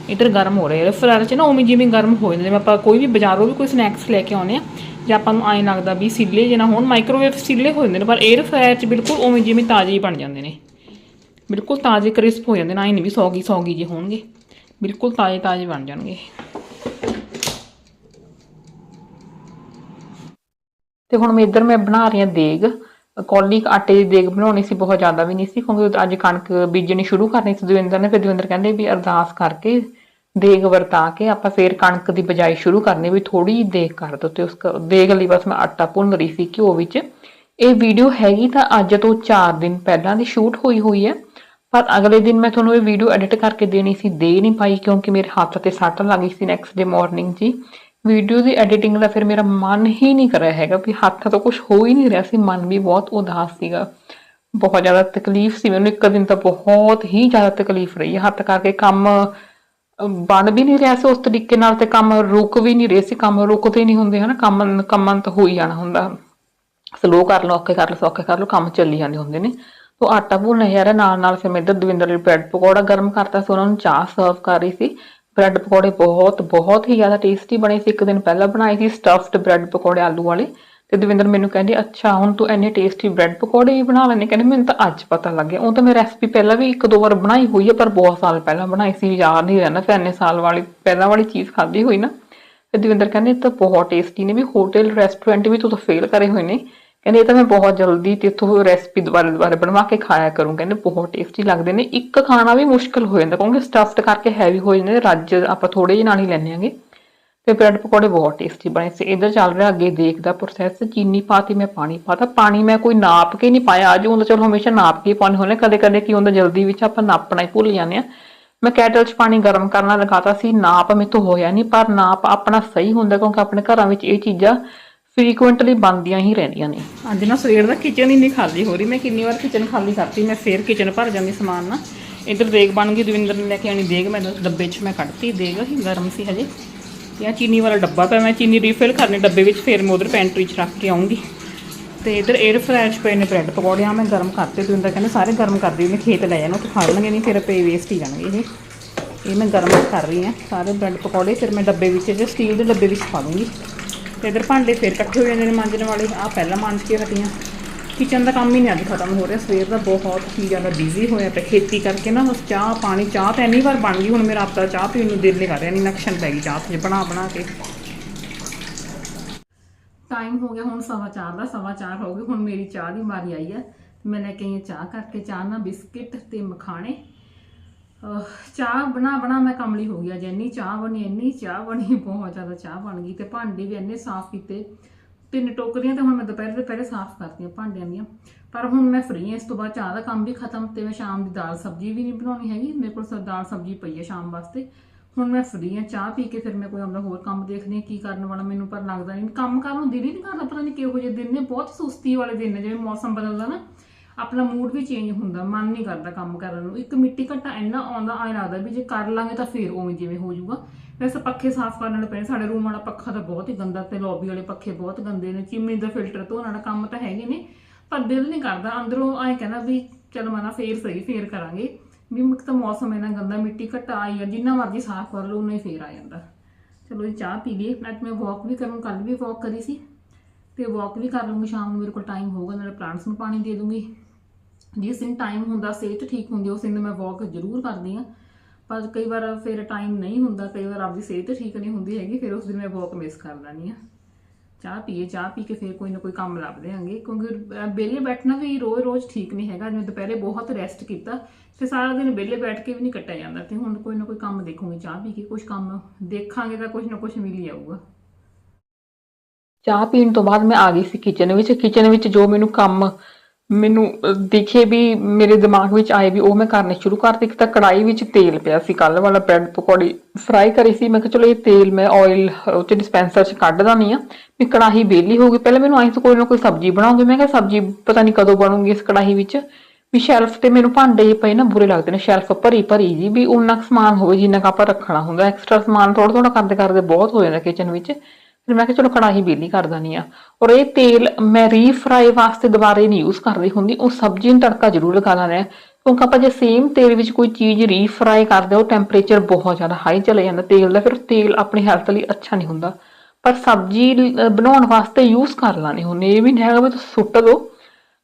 ਇੱਧਰ ਗਰਮ ਹੋ ਰਹੇ ਫਰਾਰ ਚ ਨਾ ਉਵੇਂ ਜਿਵੇਂ ਗਰਮ ਹੋ ਜਾਂਦੇ ਜਿਵੇਂ ਆਪਾਂ ਕੋਈ ਵੀ ਬਾਜ਼ਾਰੋਂ ਵੀ ਕੋਈ ਸਨੈਕਸ ਲੈ ਕੇ ਆਉਂਦੇ ਆ ਜਾਂ ਆਪਾਂ ਨੂੰ ਐਂ ਲੱਗਦਾ ਵੀ ਸਿੱਲੇ ਜੇ ਨਾ ਹੋਣ ਮਾਈਕ੍ਰੋਵੇਵ ਸਿੱਲੇ ਹੋ ਜਾਂਦੇ ਨੇ, ਪਰ 에ਅਰ ਫਰਾਇਰ ਚ ਬਿਲਕੁਲ ਉਵੇਂ ਜਿਵੇਂ ਤਾਜ਼ੇ ਹੀ ਬਣ ਜਾਂਦੇ ਨੇ। ਬਿਲਕੁਲ ਤਾਜ਼ੇ ਕ੍ਰਿਸਪ ਹੋ ਜਾਂਦੇ ਨੇ, ਐਂ ਨਹੀਂ ਵੀ ਸੌਗੀ ਸੌਗੀ ਜੇ ਹੋਣਗੇ। ਬਿਲਕੁਲ ਤਾਜ਼ੇ ਤਾਜ਼ੇ ਬਣ ਜਾਣਗੇ। ਤੇ ਹੁਣ ਮੈਂ ਇੱਧਰ ਮੈਂ ਬਣਾ ਰਹੀ ਹਾਂ ਦੇਗ। ਕੌਲੀ ਆਟੇ ਦੀ ਦੇਗ ਬਣਾਉਣੀ ਸੀ, ਬਹੁਤ ਜ਼ਿਆਦਾ ਵੀ ਨਹੀਂ ਸੀ, ਕਿਉਂਕਿ ਅੱਜ ਕਣਕ ਬੀਜਣੀ ਸ਼ੁਰੂ ਕਰਨੀ ਸੀ। ਦਵਿੰਦਰ ਨੇ, ਫਿਰ ਦਵਿੰਦਰ ਕਹਿੰਦੇ ਵੀ ਅਰਦਾਸ ਕਰਕੇ ਦੇਗ ਵਰਤਾ ਕੇ ਆਪਾਂ ਫੇਰ ਕਣਕ ਦੀ ਬਜਾਈ ਸ਼ੁਰੂ ਕਰਨੀ ਵੀ ਥੋੜੀ ਜਿਹੀ ਦੇਗ ਕਰ ਦੋ ਤੇ ਉਸ ਦੇਗ ਲਈ ਬਸ ਮੈਂ ਆਟਾ ਭੁੰਨ ਰਹੀ ਸੀ ਘਿਓ ਵਿੱਚ। ਇਹ ਵੀਡੀਓ ਹੈਗੀ ਤਾਂ ਅੱਜ ਤੋਂ 4 ਦਿਨ ਪਹਿਲਾਂ ਦੀ ਸ਼ੂਟ ਹੋਈ ਹੋਈ ਹੈ, ਪਰ ਅਗਲੇ ਦਿਨ ਮੈਂ ਤੁਹਾਨੂੰ ਇਹ ਵੀਡੀਓ ਐਡਿਟ ਕਰਕੇ ਦੇਣੀ ਸੀ, ਦੇ ਨਹੀਂ ਪਾਈ ਕਿਉਂਕਿ ਮੇਰੇ ਹੱਥ ਤੇ ਸੱਟ ਲੱਗ ਗਈ ਸੀ ਨੈਕਸਟ ਡੇ ਮਾਰਨਿੰਗ ਜੀ। ਵੀਡੀਓ ਦੀ ਐਡੀਟਿੰਗ ਦਾ ਫਿਰ ਮੇਰਾ ਮਨ ਹੀ ਨਹੀਂ ਕਰ ਰਿਹਾ ਹੈਗਾ ਵੀ ਹੱਥ ਤੋਂ ਕੁਝ ਹੋ ਹੀ ਨਹੀਂ ਰਿਹਾ ਸੀ, ਮਨ ਵੀ ਬਹੁਤ ਉਦਾਸ ਸੀਗਾ। ਬਹੁਤ ਜ਼ਿਆਦਾ ਤਕਲੀਫ ਸੀ, ਮੈਨੂੰ ਇੱਕ ਦਿਨ ਤਾਂ ਬਹੁਤ ਹੀ ਜ਼ਿਆਦਾ ਤਕਲੀਫ ਰਹੀ ਹੈ ਹੱਥ ਕਰਕੇ ਕੰਮ ਬਣ ਵੀ ਨਹੀਂ ਰਿਹਾ ਸੀ, ਉਸ ਤਰੀਕੇ ਨਾਲ ਤੇ ਕੰਮ ਰੁਕ ਵੀ ਨਹੀਂ ਰਹੇ ਸੀ, ਕੰਮ ਰੁਕਦੇ ਨਹੀਂ ਹੁੰਦੇ ਹਨਾ, ਕੰਮ, ਕੰਮਾਂ ਤਾਂ ਹੋ ਹੀ ਜਾਣਾ ਹੁੰਦਾ। ਸਲੋ ਕਰ ਲਓ, ਔਖੇ ਕਰ ਲਓ, ਸੌਖੇ ਕਰ ਲਓ, ਕੰਮ ਚੱਲੀ ਜਾਂਦੇ ਹੁੰਦੇ ਨੇ। ਤੋ ਆਟਾ ਭੁੰਨਿਆ ਯਾਰ, ਨਾਲ ਨਾਲ ਫਿਰ ਮੈਂ ਇੱਧਰ ਦਵਿੰਦਰ ਲਈ ਬ੍ਰੈਡ ਪਕੌੜਾ ਗਰਮ ਕਰਤਾ ਸੀ, ਉਹਨਾਂ ਨੂੰ ਚਾਹ ਸਰਵ ਕਰ ਰਹੀ ਸੀ। ਬ੍ਰੈਡ ਪਕੌੜੇ ਬਹੁਤ ਬਹੁਤ ਹੀ ਜ਼ਿਆਦਾ ਟੇਸਟੀ ਬਣੇ ਸੀ। ਇੱਕ ਦਿਨ ਪਹਿਲਾਂ ਬਣਾਏ ਸੀ ਸਟਫਡ ਬ੍ਰੈਡ ਪਕੌੜੇ ਆਲੂ ਵਾਲੇ। ਤੇ ਦਵਿੰਦਰ ਮੈਨੂੰ ਕਹਿੰਦੀ, ਅੱਛਾ, ਹੁਣ ਤੂੰ ਇੰਨੇ ਟੇਸਟੀ ਬ੍ਰੈਡ ਪਕੌੜੇ ਵੀ ਬਣਾ ਲੈਂਦੀ ਕਹਿੰਦੀ, ਮੈਨੂੰ ਤਾਂ ਅੱਜ ਪਤਾ ਲੱਗਿਆ ਉਹ ਤਾਂ ਮੈਂ ਰੈਸਪੀ ਪਹਿਲਾਂ ਵੀ ਇੱਕ ਦੋ ਵਾਰ ਬਣਾਈ ਹੋਈ ਹੈ, ਪਰ ਬਹੁਤ ਸਾਲ ਪਹਿਲਾਂ ਬਣਾਈ ਸੀ, ਯਾਦ ਨਹੀਂ ਰਹਿਣਾ ਫਿਰ ਇੰਨੇ ਸਾਲ ਵਾਲੀ, ਪਹਿਲਾਂ ਵਾਲੀ ਚੀਜ਼ ਖਾਧੀ ਹੋਈ ਨਾ। ਫਿਰ ਦਵਿੰਦਰ ਕਹਿੰਦੇ, ਇਹ ਤਾਂ ਬਹੁਤ ਟੇਸਟੀ ਨੇ ਵੀ। ਹੋਟਲ ਰੈਸਟੋਰੈਂਟ ਵੀ ਤੂੰ ਤਾਂ ਫੇਲ ਕਰੇ ਹੋਏ ਨੇ। ਕਹਿੰਦੇ, ਇਹ ਤਾਂ ਮੈਂ ਬਹੁਤ ਜਲਦੀ ਤੇ ਰੈਸਪੀ ਦੁਬਾਰਾ ਦੁਬਾਰਾ ਬਣਵਾ ਕੇ ਖਾਇਆ ਕਰੂੰ। ਕਹਿੰਦੇ, ਬਹੁਤ ਟੇਸਟੀ ਲੱਗਦੇ ਨੇ। ਇੱਕ ਖਾਣਾ ਵੀ ਮੁਸ਼ਕਲ ਹੋ ਜਾਂਦਾ। ਕਿਉਂਕਿ ਸਟਫਡ ਕਰਕੇ ਹੈਵੀ ਹੋ ਜਾਂਦੇ ਨੇ। ਰੱਜ ਆਪਾਂ ਥੋੜੇ ਜਿਹੇ ਨਾਲ ਹੀ ਲੈਣੇ ਆਂਗੇ ਤੇ ਬ੍ਰੈਡ ਪਕੌੜੇ ਬਹੁਤ ਟੇਸਟੀ ਬਣੇ ਸੀ। ਇਧਰ ਚੱਲ ਰਿਹਾ, ਅੱਗੇ ਦੇਖਦਾ ਪ੍ਰੋਸੈਸ ਚੀਨੀ ਪਾਤੀ, ਮੈਂ ਪਾਣੀ ਪਾਤਾ। ਪਾਣੀ ਮੈਂ ਕੋਈ ਨਾਪ ਕੇ ਨਹੀਂ ਪਾਇਆ। ਅੱਜ ਹੁੰਦਾ ਚਲੋ ਹਮੇਸ਼ਾ ਨਾਪ ਕੇ ਪਾਣੀ ਹੁੰਦੇ ਕਦੇ ਕਦੇ ਕੀ ਹੁੰਦਾ, ਜਲਦੀ ਵਿੱਚ ਆਪਾਂ ਨਾਪਣਾ ਹੀ ਭੁੱਲ ਜਾਂਦੇ ਆ ਮੈਂ ਕੈਟਲ 'ਚ ਪਾਣੀ ਗਰਮ ਕਰਨਾ ਲਗਾਤਾ ਸੀ। ਨਾਪ ਮੇਰੇ ਹੋਇਆ ਨਹੀਂ, ਪਰ ਨਾਪ ਆਪਣਾ ਸਹੀ ਹੁੰਦਾ ਕਿਉਂਕਿ ਆਪਣੇ ਘਰਾਂ ਵਿੱਚ ਇਹ ਚੀਜ਼ਾਂ ਫ੍ਰੀਕੁਐਂਟਲੀ ਬਣਦੀਆਂ ਹੀ ਰਹਿੰਦੀਆਂ ਨੇ। ਅੱਜ ਨਾ ਸਵੇਰ ਦਾ ਕਿਚਨ ਹੀ ਨਹੀਂ ਖਾਲੀ ਹੋ ਰਹੀ। ਮੈਂ ਕਿੰਨੀ ਵਾਰ ਕਿਚਨ ਖਾਲੀ ਕਰਤੀ। ਮੈਂ ਫੇਰ ਕਿਚਨ ਭਰ ਜਾਂਦੀ ਸਮਾਨ ਨਾ ਇੱਧਰ ਦੇਗ ਬਣ ਗਈ। ਦਵਿੰਦਰ ਨੇ ਲੈ ਕੇ ਆਣੀ ਦੇਗ। ਮੈਂ ਡੱਬੇ 'ਚ ਮੈਂ ਕੱਢਤੀ। ਦੇਗ ਹੀ ਗਰਮ ਸੀ ਹਜੇ। ਤੇ ਚੀਨੀ ਵਾਲਾ ਡੱਬਾ ਪਿਆ ਮੈਂ ਚੀਨੀ ਰੀਫਿਲ ਕਰਨੀ ਡੱਬੇ ਵਿੱਚ, ਫਿਰ ਮੈਂ ਉਧਰ ਪੈਂਟਰੀ 'ਚ ਰੱਖ ਕੇ ਆਉਂਗੀ ਤੇ ਇਧਰ 에ਅਰ ਫਰਾਇਰ 'ਚ ਪਏ ਨੇ ਬ੍ਰੈਡ ਪਕੌੜੇ ਆ ਮੈਂ ਗਰਮ ਕਰਤੇ ਤੁਸੀਂ ਦਵਿੰਦਰ ਕਹਿੰਦੇ ਸਾਰੇ ਗਰਮ ਕਰ ਦਿਓ ਮੈਂ ਖੇਤ ਲੈ ਜਾਣਾ, ਉੱਥੇ ਖਾ ਲੈਣਗੇ ਨਹੀਂ ਫਿਰ ਪਏ ਵੇਸਟ ਹੀ ਜਾਣਗੇ ਇਹ। ਇਹ ਮੈਂ ਗਰਮ ਕਰ ਰਹੀ ਹਾਂ, ਸਾਰੇ ਬ੍ਰੈਡ ਪਕੌੜੇ, ਫਿਰ ਮੈਂ ਡੱਬੇ ਵਿੱਚ, ਜੇ ਸਟੀਲ ਦੇ ਡੱਬੇ ਵਿੱਚ ਪਾ ਦੂੰਗੀ। ਤੇ ਇਧਰ ਭਾਂਡੇ ਫਿਰ ਇਕੱਠੇ ਹੋ ਜਾਂਦੇ ਨੇ ਮਾਂਜਣ ਵਾਲੇ ਆ ਪਹਿਲਾਂ ਮਾਂਜ ਕੇ ਹਟੀਆਂ ਕਿਚਨ ਦਾ ਕੰਮ ਹੀ ਨਹੀਂ ਅੱਜ ਖਤਮ ਹੋ ਰਿਹਾ। ਸਵੇਰ ਦਾ ਬਹੁਤ ਹੀ ਜ਼ਿਆਦਾ ਬਿਜ਼ੀ ਹੋਇਆ ਪਿਆ। ਖੇਤੀ ਕਰਕੇ ਨਾ ਬਸ ਚਾਹ, ਪਾਣੀ, ਚਾਹ ਤਾਂ ਇੰਨੀ ਵਾਰ ਬਣ ਗਈ। ਹੁਣ ਮੇਰਾ ਆਪਦਾ ਚਾਹ ਪੀਣ ਨੂੰ ਦਿਲ ਨਹੀਂ ਕਰ ਰਿਹਾ। ਨਹੀਂ ਨਕਸ਼ਨ ਪੈ ਗਈ ਚਾਹ ਤੇ ਬਣਾ ਬਣਾ ਕੇ। ਟਾਈਮ ਹੋ ਗਿਆ ਹੁਣ ਸਵਾ ਚਾਰ ਦਾ। ਸਵਾ ਚਾਰ ਹੋ ਗਏ। ਹੁਣ ਮੇਰੀ ਚਾਹ ਦੀ ਮਾਰੀ ਆਈ ਹੈ ਮੈਂ ਲੈ ਕੇ ਆਈ ਚਾਹ ਕਰਕੇ। ਚਾਹ ਨਾਲ ਬਿਸਕਿਟ ਤੇ ਮਖਾਣੇ। ਚਾਹ ਬਣਾ ਬਣਾ ਮੈਂ ਕਮਲੀ ਹੋ ਗਈ। ਅੱਜ ਇੰਨੀ ਚਾਹ ਬਣੀ, ਇੰਨੀ ਚਾਹ ਬਣੀ। ਬਹੁਤ ਜ਼ਿਆਦਾ ਚਾਹ ਬਣ ਗਈ ਤੇ ਭਾਂਡੇ ਵੀ ਇੰਨੇ ਸਾਫ਼ ਕੀਤੇ। ਤਿੰਨ ਟੋਕਰੀਆਂ ਤੇ ਹੁਣ ਮੈਂ ਦੁਪਹਿਰ ਦੇ ਪਹਿਲੇ ਸਾਫ਼ ਕਰਤੀਆਂ ਭਾਂਡਿਆਂ ਦੀਆਂ। ਪਰ ਹੁਣ ਮੈਂ ਫ੍ਰੀ ਹਾਂ, ਇਸ ਤੋਂ ਬਾਅਦ ਚਾਹ ਦਾ ਕੰਮ ਵੀ ਖਤਮ ਤੇ ਮੈਂ ਸ਼ਾਮ ਦੀ ਦਾਲ ਸਬਜ਼ੀ ਵੀ ਨਹੀਂ ਬਣਾਉਣੀ ਹੈਗੀ। ਮੇਰੇ ਕੋਲ ਸਭ ਦਾਲ ਸਬਜ਼ੀ ਪਈ ਹੈ ਸ਼ਾਮ ਵਾਸਤੇ। ਹੁਣ ਮੈਂ ਫ੍ਰੀ ਹਾਂ, ਚਾਹ ਪੀ ਕੇ ਫਿਰ ਮੈਂ ਕੋਈ ਆਪਣਾ ਹੋਰ ਕੰਮ ਦੇਖਦੀ ਹਾਂ, ਕੀ ਕਰਨ ਵਾਲਾ ਮੈਨੂੰ ਪਰ ਲੱਗਦਾ ਨਹੀਂ। ਕੰਮ ਕਰਨ ਨੂੰ ਦਿਲ ਹੀ ਨਹੀਂ ਕਰਦਾ, ਪਤਾ ਨਹੀਂ ਕਿਹੋ ਜਿਹੇ ਦਿਨ ਨੇ, ਬਹੁਤ ਸੁਸਤੀ ਵਾਲੇ ਦਿਨ ਨੇ, ਜਿਵੇਂ ਮੌਸਮ ਬਦਲਦਾ ਨਾ। ਆਪਣਾ ਮੂਡ ਵੀ ਚੇਂਜ ਹੁੰਦਾ, ਮਨ ਨਹੀਂ ਕਰਦਾ ਕੰਮ ਕਰਨ ਨੂੰ। ਇੱਕ ਮਿੱਟੀ ਘੱਟਾ ਇੰਨਾ ਆਉਂਦਾ ਐ ਲੱਗਦਾ ਵੀ ਜੇ ਕਰ ਲਾਂਗੇ ਤਾਂ ਫੇਰ ਉਵੇਂ ਜਿਵੇਂ ਹੋ ਜਾਊਗਾ। ਵੈਸੇ ਪੱਖੇ ਸਾਫ਼ ਕਰਨ ਵਾਲੇ ਪਏ ਸਾਡੇ ਰੂਮ ਵਾਲਾ ਪੱਖਾ ਤਾਂ ਬਹੁਤ ਹੀ ਗੰਦਾ ਤੇ ਲੌਬੀ ਵਾਲੇ ਪੱਖੇ ਬਹੁਤ ਗੰਦੇ ਨੇ। ਚਿਮਨੀ ਦਾ ਫਿਲਟਰ ਧੋਣ ਵਾਲਾ ਕੰਮ ਤਾਂ ਹੈਗੇ ਨੇ, ਪਰ ਦਿਲ ਨਹੀਂ ਕਰਦਾ। ਅੰਦਰੋਂ ਐ ਕਹਿੰਦਾ ਵੀ ਚਲ ਮਨਾ ਫੇਰ ਸਹੀ, ਫੇਰ ਕਰਾਂਗੇ। ਵੀ ਮੁਕ ਤਾਂ ਮੌਸਮ ਇੰਨਾ ਗੰਦਾ, ਮਿੱਟੀ ਘੱਟਾ ਆਈ ਆ, ਜਿੰਨਾ ਮਰਜ਼ੀ ਸਾਫ਼ ਕਰ ਲਓ, ਉਨਾ ਹੀ ਫੇਰ ਆ ਜਾਂਦਾ। ਚਲੋ ਜੀ, ਚਾਹ ਪੀ ਲਈਏ। ਅੱਜ ਮੈਂ ਵਾਕ ਵੀ ਕਰੂੰ ਕੱਲ ਵੀ ਵਾਕ ਕਰੀ ਸੀ। ਤੇ ਵਾਕ ਵੀ ਕਰ ਲੂੰਗੀ ਸ਼ਾਮ ਨੂੰ ਮੇਰੇ ਕੋਲ ਟਾਈਮ ਹੋਊਗਾ, ਨਾਲੇ ਪਲਾਂਟਸ ਨੂੰ ਪਾਣੀ ਦੇ ਦੂੰਗੀ। ਜਿਸ ਦਿਨ ਟਾਈਮ ਹੁੰਦਾ, ਸਿਹਤ ਠੀਕ ਹੁੰਦੀ, ਉਸ ਦਿਨ ਮੈਂ ਵਾਕ ਜ਼ਰੂਰ ਕਰਦੀ ਆ ਪਰ ਕਈ ਵਾਰ ਫਿਰ ਟਾਈਮ ਨਹੀਂ ਹੁੰਦਾ, ਕਈ ਵਾਰ ਆਪਦੀ ਸਿਹਤ ਠੀਕ ਨਹੀਂ ਹੁੰਦੀ ਹੈਗੀ, ਫਿਰ ਉਸ ਦਿਨ ਮੈਂ ਵਾਕ ਮਿਸ ਕਰ ਲੈਂਦੀ ਆ ਚਾਹ ਪੀਏ, ਚਾਹ ਪੀ ਕੇ ਫਿਰ ਕੋਈ ਨਾ ਕੋਈ ਕੰਮ ਲੱਭਦੇ ਆਂਗੇ ਕਿਉਂਕਿ, ਅਹ, ਵਿਹਲੇ ਬੈਠਣਾ ਵੀ ਰੋਜ਼-ਰੋਜ਼ ਠੀਕ ਨਹੀਂ ਹੈਗਾ, ਜਿਵੇਂ ਦੁਪਹਿਰੇ ਬਹੁਤ ਰੈਸਟ ਕੀਤਾ ਤੇ ਸਾਰਾ ਦਿਨ ਵਿਹਲੇ ਬੈਠ ਕੇ ਵੀ ਨਹੀਂ ਕੱਟਿਆ ਜਾਂਦਾ ਤੇ ਹੁਣ ਕੋਈ ਨਾ ਕੋਈ ਕੰਮ ਦੇਖੂੰਗੀ, ਚਾਹ ਪੀ ਕੇ ਕੁਝ ਕੰਮ ਦੇਖਾਂਗੇ ਤਾਂ ਕੁਝ ਨਾ ਕੁਝ ਮਿਲ ਹੀ ਆਊਗਾ। ਚਾਹ ਪੀਣ ਤੋਂ ਬਾਅਦ ਮੈਂ ਆ ਗਈ ਸੀ ਕਿਚਨ ਵਿੱਚ ਕਿਚਨ ਵਿੱਚ ਜੋ ਮੈਨੂੰ ਕੰਮ ਮੈਨੂੰ ਦਿਖੇ ਵੀ ਮੇਰੇ ਦਿਮਾਗ ਵਿੱਚ ਆਏ ਵੀ ਉਹ ਮੈਂ ਕਰਨੇ ਸ਼ੁਰੂ ਕਰਤੇ। ਇੱਕ ਕੜਾਈ ਵਿੱਚ ਤੇਲ ਪਿਆ ਸੀ ਕੱਲ ਵਾਲਾ ਬ੍ਰੈਡ ਪਕੌੜੀ ਫਰਾਈ ਕਰੀ ਸੀ। ਮੈਂ ਕਿਹਾ ਚਲੋ ਇਹ ਤੇਲ ਮੈਂ ਆਇਲ ਉਹ ਚ ਡਿਸਪੈਂਸਰ ਚ ਕੱਢ ਦਾਨੀ ਆ ਵੀ ਕੜਾਹੀ ਬੇਲੀ ਹੋ ਗਈ। ਪਹਿਲਾਂ ਮੈਨੂੰ ਆਈ ਸੀ ਕੋਈ ਨਾ ਕੋਈ ਸਬਜ਼ੀ ਬਣਾਉਂਗੀ। ਮੈਂ ਕਿਹਾ ਸਬਜ਼ੀ ਪਤਾ ਨਹੀਂ ਕਦੋਂ ਬਣੂਗੀ ਇਸ ਕੜਾਹੀ ਵਿੱਚ। ਵੀ ਸ਼ੈਲਫ ਤੇ ਮੈਨੂੰ ਭਾਂਡੇ ਪਏ ਨਾ, ਬੁਰੇ ਲੱਗਦੇ ਨੇ। ਸ਼ੈਲਫ ਭਰੀ ਭਰੀ ਜੀ, ਵੀ ਉਨਾ ਕੁ ਸਮਾਨ ਹੋਵੇ ਜਿੰਨਾ ਕੁ ਆਪਾਂ ਰੱਖਣਾ ਹੁੰਦਾ। ਐਕਸਟਰਾ ਸਮਾਨ ਥੋੜਾ ਥੋੜਾ ਕਰਦੇ ਕਰਦੇ ਬਹੁਤ ਹੋ ਜਾਂਦਾ ਕਿਚਨ ਵਿੱਚ। ਫਿਰ ਮੈਂ ਕਿਹਾ ਚਲੋ ਕੜਾਹੀ ਬੇਲੀ ਕਰ ਦਨੀ ਆ ਔਰ ਇਹ ਤੇਲ ਮੈਂ ਰੀਫਰਾਈ ਵਾਸਤੇ ਦੁਬਾਰੇ ਨਹੀਂ ਯੂਜ਼ ਕਰਦੀ ਹੁੰਦੀ ਉਹ ਸਬਜ਼ੀ ਨੂੰ ਤੜਕਾ ਜ਼ਰੂਰ ਲਗਾ ਲੈਣਾ ਹੈ। ਕਿਉਂਕਿ ਆਪਾਂ ਜੇ ਸੇਮ ਤੇਲ ਵਿੱਚ ਕੋਈ ਚੀਜ਼ ਰੀਫਰਾਈ ਕਰਦੇ ਹਾਂ, ਉਹ ਟੈਂਪਰੇਚਰ ਬਹੁਤ ਜ਼ਿਆਦਾ ਹਾਈ ਚਲੇ ਜਾਂਦਾ ਤੇਲ ਦਾ ਫਿਰ ਤੇਲ ਆਪਣੀ ਹੈਲਥ ਲਈ ਅੱਛਾ ਨਹੀਂ ਹੁੰਦਾ। ਪਰ ਸਬਜ਼ੀ ਬਣਾਉਣ ਵਾਸਤੇ ਯੂਜ਼ ਕਰ ਲਾਣੇ ਹੁੰਦੇ ਇਹ ਵੀ ਨਹੀਂ ਹੈਗਾ ਵੀ ਤੁਸੀਂ ਸੁੱਟ ਦਿਓ।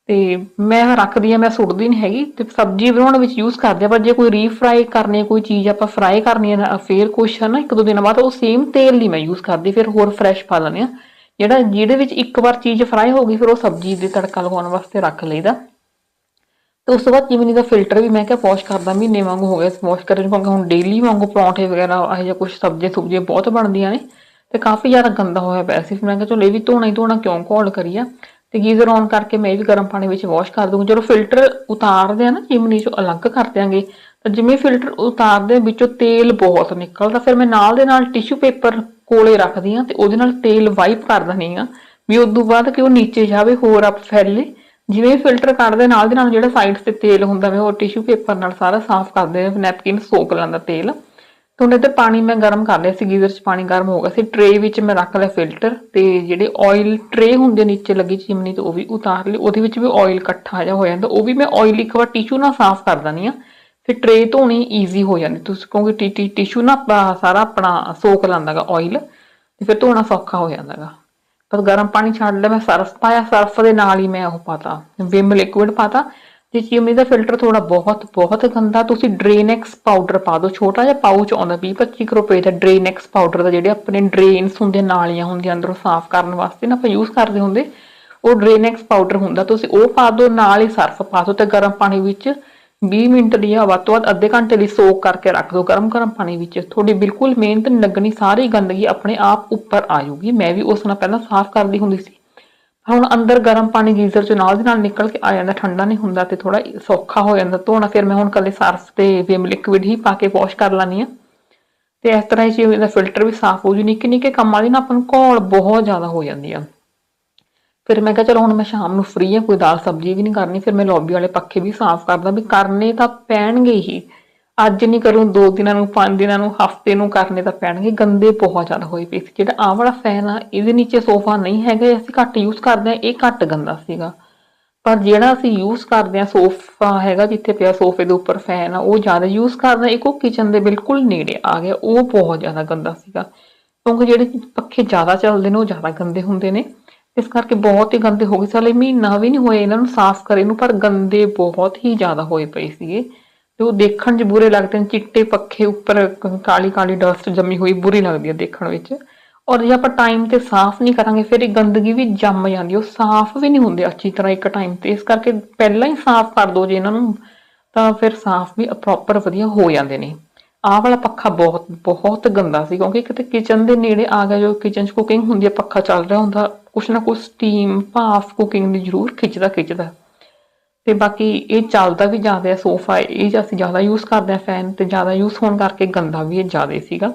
ਤੇ ਮੈਂ ਰੱਖਦੀ ਆ ਮੈਂ ਸੁੱਟਦੀ ਨਹੀਂ ਹੈਗੀ ਤੇ ਸਬਜ਼ੀ ਬਣਾਉਣ ਵਿੱਚ ਯੂਜ਼ ਕਰਦੇ ਆ ਪਰ ਜੇ ਕੋਈ ਰੀਫਰਾਈ ਕਰਨੀ ਹੈ, ਕੋਈ ਚੀਜ਼ ਆਪਾਂ ਫਰਾਈ ਕਰਨੀ ਹੈ ਨਾ ਫੇਰ ਕੁਛ ਹੈ ਨਾ, ਇੱਕ ਦੋ ਦਿਨ ਬਾਅਦ ਉਹ ਸੇਮ ਤੇਲ ਨਹੀਂ ਮੈਂ ਯੂਜ਼ ਕਰਦੀ, ਫਿਰ ਹੋਰ ਫਰੈਸ਼ ਪਾ ਲੈਂਦੇ ਆ ਜਿਹੜਾ ਜਿਹਦੇ ਵਿੱਚ ਇੱਕ ਵਾਰ ਚੀਜ਼ ਫਰਾਈ ਹੋ ਗਈ, ਫਿਰ ਉਹ ਸਬਜ਼ੀ ਦੇ ਤੜਕਾ ਲਗਾਉਣ ਵਾਸਤੇ ਰੱਖ ਲਈਦਾ। ਤੇ ਉਸ ਤੋਂ ਬਾਅਦ ਜਿਵੇਂ ਦਾ ਫਿਲਟਰ ਵੀ ਮੈਂ ਕਿਹਾ ਵਾਸ਼ ਕਰਦਾ, ਮਹੀਨੇ ਵਾਂਗੂ ਹੋ ਗਿਆ ਵਾਸ਼ ਕਰਨ ਨੂੰ ਹੁਣ ਡੇਲੀ ਵਾਂਗੂ ਪਰੌਂਠੇ ਵਗੈਰਾ, ਇਹੋ ਜਿਹਾ ਕੁਝ ਸਬਜ਼ੀਆਂ ਸੁਬਜ਼ੀਆਂ ਬਹੁਤ ਬਣਦੀਆਂ ਨੇ ਤੇ ਕਾਫੀ ਜ਼ਿਆਦਾ ਗੰਦਾ ਹੋਇਆ ਪਿਆ ਸੀ। ਫਿਰ ਮੈਂ ਕਿਹਾ ਚਲੋ ਇਹ ਵੀ ਧੋਣਾ ਹੀ ਧੋਣਾ ਕਿਉਂ ਘੋਲ ਕਰੀਆ ਤੇ ਗੀਜ਼ਰ ਔਨ ਕਰਕੇ ਮੈਂ ਇਹ ਵੀ ਗਰਮ ਪਾਣੀ ਵਿੱਚ ਵਾਸ਼ ਕਰ ਦੂੰਗੀ ਜਦੋਂ ਫਿਲਟਰ ਉਤਾਰਦੇ ਆ ਨਾ ਚਿਮਨੀ ਚੋਂ ਅਲੱਗ ਕਰ ਦਿਆਂਗੇ, ਤਾਂ ਜਿਵੇਂ ਫਿਲਟਰ ਉਤਾਰਦੇ ਵਿੱਚੋਂ ਤੇਲ ਬਹੁਤ ਨਿਕਲਦਾ। ਫਿਰ ਮੈਂ ਨਾਲ ਦੇ ਨਾਲ ਟਿਸ਼ੂ ਪੇਪਰ ਕੋਲੇ ਰੱਖਦੀ ਆ ਤੇ ਉਹਦੇ ਨਾਲ ਤੇਲ ਵਾਈਪ ਕਰ ਦਿੰਦੀ ਆ। ਵੀ ਉਦੋਂ ਬਾਅਦ ਕਿ ਉਹ ਨੀਚੇ ਜਾਵੇ, ਹੋਰ ਆਪ ਫੈਲੇ। ਜਿਵੇਂ ਫਿਲਟਰ ਕੱਢਦੇ ਨਾਲ ਦੇ ਨਾਲ ਜਿਹੜਾ ਸਾਈਡ ਤੇ ਤੇਲ ਹੁੰਦਾ ਵੇ, ਉਹ ਟਿਸ਼ੂ ਪੇਪਰ ਨਾਲ ਸਾਰਾ ਸਾਫ਼ ਕਰਦੇ ਨੈਪਕਿਨ ਸੋਕ ਲੈਂਦਾ ਤੇਲ। ਤੇ ਹੁਣ ਇੱਧਰ ਪਾਣੀ ਮੈਂ ਗਰਮ ਕਰ ਲਿਆ ਸੀ, ਗੀਜ਼ਰ 'ਚ ਪਾਣੀ ਗਰਮ ਹੋ ਗਿਆ ਸੀ। ਟਰੇ ਵਿੱਚ ਮੈਂ ਰੱਖ ਲਿਆ ਫਿਲਟਰ ਤੇ ਜਿਹੜੇ ਆਇਲ ਟਰੇ ਹੁੰਦੇ ਨੀਚੇ ਲੱਗੀ ਚਿਮਨੀ ਤੇ ਉਹ ਵੀ ਉਤਾਰ ਲਈ। ਉਹਦੇ ਵਿੱਚ ਵੀ ਆਇਲ ਇਕੱਠਾ ਜਿਹਾ ਹੋ ਜਾਂਦਾ। ਉਹ ਵੀ ਮੈਂ ਆਇਲ ਇੱਕ ਵਾਰ ਟਿਸ਼ੂ ਨਾਲ ਸਾਫ਼ ਕਰ ਦਿੰਦੀ ਆ ਫਿਰ ਟਰੇ ਧੋਣੀ ਈਜ਼ੀ ਹੋ ਜਾਂਦੀ। ਤੁਸੀਂ ਕਹੋਗੇ ਟੀ ਟਿਸ਼ੂ ਨਾ ਆਪਾਂ ਸਾਰਾ ਆਪਣਾ ਸੋਕ ਲਾਂਦਾਗਾ ਆਇਲ ਤੇ ਫਿਰ ਧੋਣਾ ਸੌਖਾ ਹੋ ਜਾਂਦਾਗਾ ਪਰ ਗਰਮ ਪਾਣੀ ਛੱਡ ਲਿਆ, ਮੈਂ ਸਰਫ ਪਾਇਆ, ਸਰਫ ਦੇ ਨਾਲ ਹੀ ਮੈਂ ਉਹ ਪਾਤਾ। ਵਿਮ ਲਿਕਵਿਡ ਪਾਤਾ। ਜੇ ਚਿਮਨੀ ਦਾ ਫਿਲਟਰ ਥੋੜਾ ਬਹੁਤ ਬਹੁਤ ਗੰਦਾ, ਤੁਸੀਂ ਡਰੇਨੈਕਸ ਪਾਊਡਰ ਪਾ ਦਿਓ। ਛੋਟਾ ਜਿਹਾ ਪਾਊਚ ਆਉਂਦਾ 20 25 ਰੁਪਏ ਦਾ ਡਰੇਨੈਕਸ ਪਾਊਡਰ ਦਾ, ਜਿਹੜੇ ਆਪਣੇ ਡਰੇਨਸ ਹੁੰਦੇ, ਨਾਲੀਆਂ ਹੁੰਦੀਆਂ ਅੰਦਰੋਂ ਸਾਫ਼ ਕਰਨ ਵਾਸਤੇ ਨਾ ਆਪਾਂ ਯੂਜ਼ ਕਰਦੇ ਹੁੰਦੇ, ਉਹ ਡਰੇਨੈਕਸ ਪਾਊਡਰ ਹੁੰਦਾ। ਤੁਸੀਂ ਉਹ ਪਾ ਦਿਓ, ਨਾਲ ਹੀ ਸਰਫ ਪਾ ਦਿਓ ਤੇ ਗਰਮ ਪਾਣੀ ਵਿੱਚ 20 ਮਿੰਟ ਲਈ ਜਾਂ ਵੱਧ ਤੋਂ ਵੱਧ ਅੱਧੇ ਘੰਟੇ ਲਈ ਸੋਕ ਕਰਕੇ ਰੱਖ ਦਿਓ ਗਰਮ ਗਰਮ ਪਾਣੀ ਵਿੱਚ। ਤੁਹਾਡੀ ਬਿਲਕੁਲ ਮਿਹਨਤ ਨਹੀਂ ਲੱਗਣੀ ਸਾਰੀ ਗੰਦਗੀ ਆਪਣੇ ਆਪ ਉੱਪਰ ਆ ਜਾਊਗੀ। ਮੈਂ ਵੀ ਉਸ ਨਾਲ ਪਹਿਲਾਂ ਸਾਫ਼ ਕਰਦੀ ਹੁੰਦੀ ਸੀ। ਹੁਣ ਅੰਦਰ ਗਰਮ ਪਾਣੀ ਗੀਜ਼ਰ ਚੋਂ ਨਾਲ ਦੀ ਨਾਲ ਨਿਕਲ ਕੇ ਆ ਜਾਂਦਾ, ਠੰਡਾ ਨਹੀਂ ਹੁੰਦਾ ਤੇ ਥੋੜਾ ਸੌਖਾ ਹੋ ਜਾਂਦਾ। ਧੋਣਾ ਫਿਰ ਮੈਂ ਹੁਣ ਕੱਲੇ ਸਰਫ ਤੇ ਵਿਮ ਲਿਕਵਿਡ ਹੀ ਪਾ ਕੇ ਵਾਸ਼ ਕਰ ਲਾਨੀ ਆ ਤੇ ਇਸ ਤਰ੍ਹਾਂ ਹੀ ਇਹਦਾ ਫਿਲਟਰ ਵੀ ਸਾਫ਼ ਹੋ ਜੂ ਨਿੱਕੇ ਨਿੱਕੇ ਕੰਮਾਂ ਦੀ ਨਾ ਆਪਾਂ ਨੂੰ ਘੋਲ ਬਹੁਤ ਜ਼ਿਆਦਾ ਹੋ ਜਾਂਦੀ ਆ। ਫਿਰ ਮੈਂ ਕਿਹਾ ਚਲੋ ਹੁਣ ਮੈਂ ਸ਼ਾਮ ਨੂੰ ਫ੍ਰੀ ਆ ਕੋਈ ਦਾਲ ਸਬਜ਼ੀ ਵੀ ਨਹੀਂ ਕਰਨੀ, ਫਿਰ ਮੈਂ ਲੌਬੀ ਵਾਲੇ ਪੱਖੇ ਵੀ ਸਾਫ਼ ਕਰਦਾ ਵੀ ਕਰਨੇ ਤਾਂ ਪੈਣਗੇ ਹੀ। ਅੱਜ ਨਹੀਂ ਕਰੂੰ, ਦੋ ਦਿਨਾਂ ਨੂੰ, ਪੰਜ ਦਿਨਾਂ ਨੂੰ, ਹਫ਼ਤੇ ਨੂੰ ਕਰਨੇ ਤਾਂ ਪੈਣਗੇ, ਗੰਦੇ ਬਹੁਤ ਜ਼ਿਆਦਾ ਹੋਏ ਪਏ ਸੀ। ਜਿਹੜਾ ਆਹ ਵਾਲਾ ਫੈਨ ਆ, ਇਹਦੇ ਨੀਚੇ ਸੋਫਾ ਨਹੀਂ ਹੈਗਾ ਅਸੀਂ ਘੱਟ ਯੂਜ਼ ਕਰਦੇ ਆ ਇਹ ਘੱਟ ਗੰਦਾ ਸੀਗਾ। ਪਰ ਜਿਹੜਾ ਅਸੀਂ ਯੂਜ਼ ਕਰਦੇ ਆ ਸੋਫਾ ਹੈਗਾ ਜਿੱਥੇ ਪਿਆ ਸੋਫੇ ਦੇ ਉੱਪਰ ਫੈਨ ਆ, ਉਹ ਜ਼ਿਆਦਾ ਯੂਜ਼ ਕਰਦੇ ਆ ਇੱਕ ਉਹ ਕਿਚਨ ਦੇ ਬਿਲਕੁਲ ਨੇੜੇ ਆ ਗਿਆ, ਉਹ ਬਹੁਤ ਜ਼ਿਆਦਾ ਗੰਦਾ ਸੀਗਾ। ਕਿਉਂਕਿ ਜਿਹੜੇ ਪੱਖੇ ਜ਼ਿਆਦਾ ਚੱਲਦੇ ਨੇ, ਉਹ ਜ਼ਿਆਦਾ ਗੰਦੇ ਹੁੰਦੇ ਨੇ। ਇਸ ਕਰਕੇ ਬਹੁਤ ਹੀ ਗੰਦੇ ਹੋ ਗਏ ਸਾਲੇ ਮਹੀਨਾ ਵੀ ਨਹੀਂ ਹੋਏ ਇਹਨਾਂ ਨੂੰ ਸਾਫ਼ ਕਰੇ ਨੂੰ, ਪਰ ਗੰਦੇ ਬਹੁਤ ਹੀ ਜ਼ਿਆਦਾ ਹੋਏ ਪਏ ਸੀਗੇ। ਤੇ ਉਹ ਦੇਖਣ 'ਚ ਬੁਰੇ ਲੱਗਦੇ ਨੇ, ਚਿੱਟੇ ਪੱਖੇ ਉੱਪਰ ਕਾਲੀ ਕਾਲੀ ਡਸਟ ਜੰਮੀ ਹੋਈ, ਬੁਰੀ ਲੱਗਦੀ ਹੈ ਦੇਖਣ ਵਿੱਚ। ਔਰ ਜੇ ਆਪਾਂ ਟਾਈਮ ਤੇ ਸਾਫ਼ ਨਹੀਂ ਕਰਾਂਗੇ, ਫਿਰ ਇਹ ਗੰਦਗੀ ਵੀ ਜੰਮ ਜਾਂਦੀ ਉਹ ਸਾਫ਼ ਵੀ ਨਹੀਂ ਹੁੰਦੇ ਅੱਛੀ ਤਰ੍ਹਾਂ ਇੱਕ ਟਾਈਮ ਤੇ। ਇਸ ਕਰਕੇ ਪਹਿਲਾਂ ਹੀ ਸਾਫ਼ ਕਰ ਦੋ ਜੇ ਇਹਨਾਂ ਨੂੰ, ਤਾਂ ਫਿਰ ਸਾਫ਼ ਵੀ ਪ੍ਰੋਪਰ ਵਧੀਆ ਹੋ ਜਾਂਦੇ ਨੇ। ਆਹ ਵਾਲਾ ਪੱਖਾ ਬਹੁਤ ਬਹੁਤ ਗੰਦਾ ਸੀ, ਕਿਉਂਕਿ ਕਿਤੇ ਕਿਚਨ ਦੇ ਨੇੜੇ ਆ ਗਿਆ, ਜੋ ਕਿਚਨ 'ਚ ਕੁਕਿੰਗ ਹੁੰਦੀ ਹੈ ਪੱਖਾ ਚੱਲ ਰਿਹਾ ਹੁੰਦਾ, ਕੁਛ ਨਾ ਕੁਛ ਸਟੀਮ ਭਾਫ ਕੁਕਿੰਗ ਦੀ ਜ਼ਰੂਰ ਖਿੱਚਦਾ ਖਿੱਚਦਾ। ਤੇ ਬਾਕੀ ਇਹ ਚੱਲਦਾ ਵੀ ਜ਼ਿਆਦਾ ਹੈ, ਸੋਫਾ ਇਹ ਅਸੀਂ ਜ਼ਿਆਦਾ ਯੂਜ਼ ਕਰਦੇ ਆ ਫੈਨ ਤੇ ਜ਼ਿਆਦਾ ਯੂਜ਼ ਹੋਣ ਕਰਕੇ ਗੰਦਾ ਵੀ ਇਹ ਜ਼ਿਆਦਾ ਸੀਗਾ।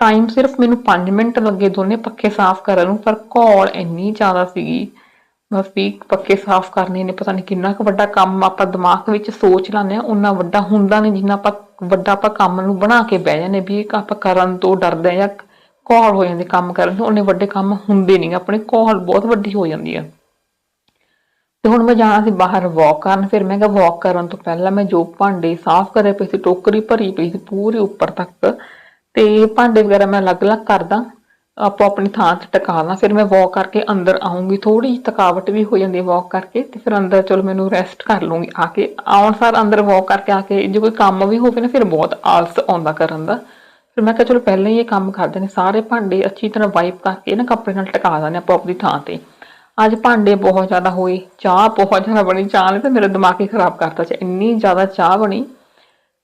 ਟਾਈਮ ਸਿਰਫ ਮੈਨੂੰ 5 ਮਿੰਟ ਲੱਗੇ ਦੋਨੇ ਪੱਖੇ ਸਾਫ਼ ਕਰਨ ਨੂੰ, ਪਰ ਘੋਲ ਇੰਨੀ ਜ਼ਿਆਦਾ ਸੀਗੀ, ਬਸ ਵੀ ਪੱਖੇ ਸਾਫ਼ ਕਰਨੇ ਨੇ, ਪਤਾ ਨਹੀਂ ਕਿੰਨਾ ਕੁ ਵੱਡਾ ਕੰਮ ਆਪਾਂ ਦਿਮਾਗ ਵਿੱਚ ਸੋਚ ਲੈਂਦੇ ਆ ਉਨਾ ਵੱਡਾ ਹੁੰਦਾ ਨਹੀਂ ਜਿੰਨਾ ਆਪਾਂ ਵੱਡਾ ਆਪਾਂ ਕੰਮ ਨੂੰ ਬਣਾ ਕੇ ਬਹਿ ਜਾਂਦੇ ਵੀ ਇਹ ਆਪਾਂ ਕਰਨ ਤੋਂ ਡਰਦੇ ਆ ਜਾਂ ਘੋਲ ਹੋ ਜਾਂਦੇ ਕੰਮ ਕਰਨ ਤੋਂ ਉਹਨੇ ਵੱਡੇ ਕੰਮ ਹੁੰਦੇ ਨਹੀਂ ਆਪਣੇ ਘੋਲ ਬਹੁਤ ਵੱਡੀ ਹੋ ਜਾਂਦੀ ਆ। ਤੇ ਹੁਣ ਮੈਂ ਜਾਣਾ ਸੀ ਬਾਹਰ ਵਾਕ ਕਰਨ, ਫਿਰ ਮੈਂ ਕਿਹਾ ਵਾਕ ਕਰਨ ਤੋਂ ਪਹਿਲਾਂ ਮੈਂ ਜੋ ਭਾਂਡੇ ਸਾਫ਼ ਕਰੇ ਪਏ ਸੀ, ਟੋਕਰੀ ਭਰੀ ਪਈ ਸੀ ਪੂਰੀ ਉੱਪਰ ਤੱਕ ਤੇ ਭਾਂਡੇ ਵਗੈਰਾ ਮੈਂ ਅਲੱਗ-ਅਲੱਗ ਕਰਦਾ, ਆਪੋ ਆਪਣੀ ਥਾਂ ਤੇ ਟਿਕਾ ਲਾਂ ਫਿਰ ਮੈਂ ਵਾਕ ਕਰਕੇ ਅੰਦਰ ਆਉਂਗੀ ਥੋੜੀ ਜਿਹੀ ਥਕਾਵਟ ਵੀ ਹੋ ਜਾਂਦੀ ਹੈ ਵਾਕ ਕਰਕੇ ਤੇ ਫਿਰ ਅੰਦਰ ਚਲੋ ਮੈਨੂੰ ਰੈਸਟ ਕਰ ਲੂੰਗੀ ਆ ਕੇ ਆਉਣ ਸਾਰ ਅੰਦਰ ਵਾਕ ਕਰਕੇ ਆ ਕੇ ਜੇ ਕੋਈ ਕੰਮ ਵੀ ਹੋਵੇ ਨਾ ਫਿਰ ਬਹੁਤ ਆਲਸ ਆਉਂਦਾ ਕਰਨ ਦਾ। ਫਿਰ ਮੈਂ ਕਿਹਾ ਚਲੋ ਪਹਿਲਾਂ ਹੀ ਇਹ ਕੰਮ ਕਰਦੇ ਨੇ ਸਾਰੇ ਭਾਂਡੇ ਅੱਛੀ ਤਰ੍ਹਾਂ ਵਾਈਪ ਕਰਕੇ ਨਾ ਕੱਪੜੇ ਨਾਲ ਟਿਕਾ ਦਿੰਦੇ ਆਪੋ ਆਪਣੀ ਥਾਂ ਤੇ। ਅੱਜ ਭਾਂਡੇ ਬਹੁਤ ਜ਼ਿਆਦਾ ਹੋਏ, ਚਾਹ ਬਹੁਤ ਜ਼ਿਆਦਾ ਬਣੀ, ਚਾਹ ਨੇ ਤੇ ਮੇਰਾ ਦਿਮਾਗ ਹੀ ਖਰਾਬ ਕਰਤਾ ਚ ਇੰਨੀ ਜ਼ਿਆਦਾ ਚਾਹ ਬਣੀ।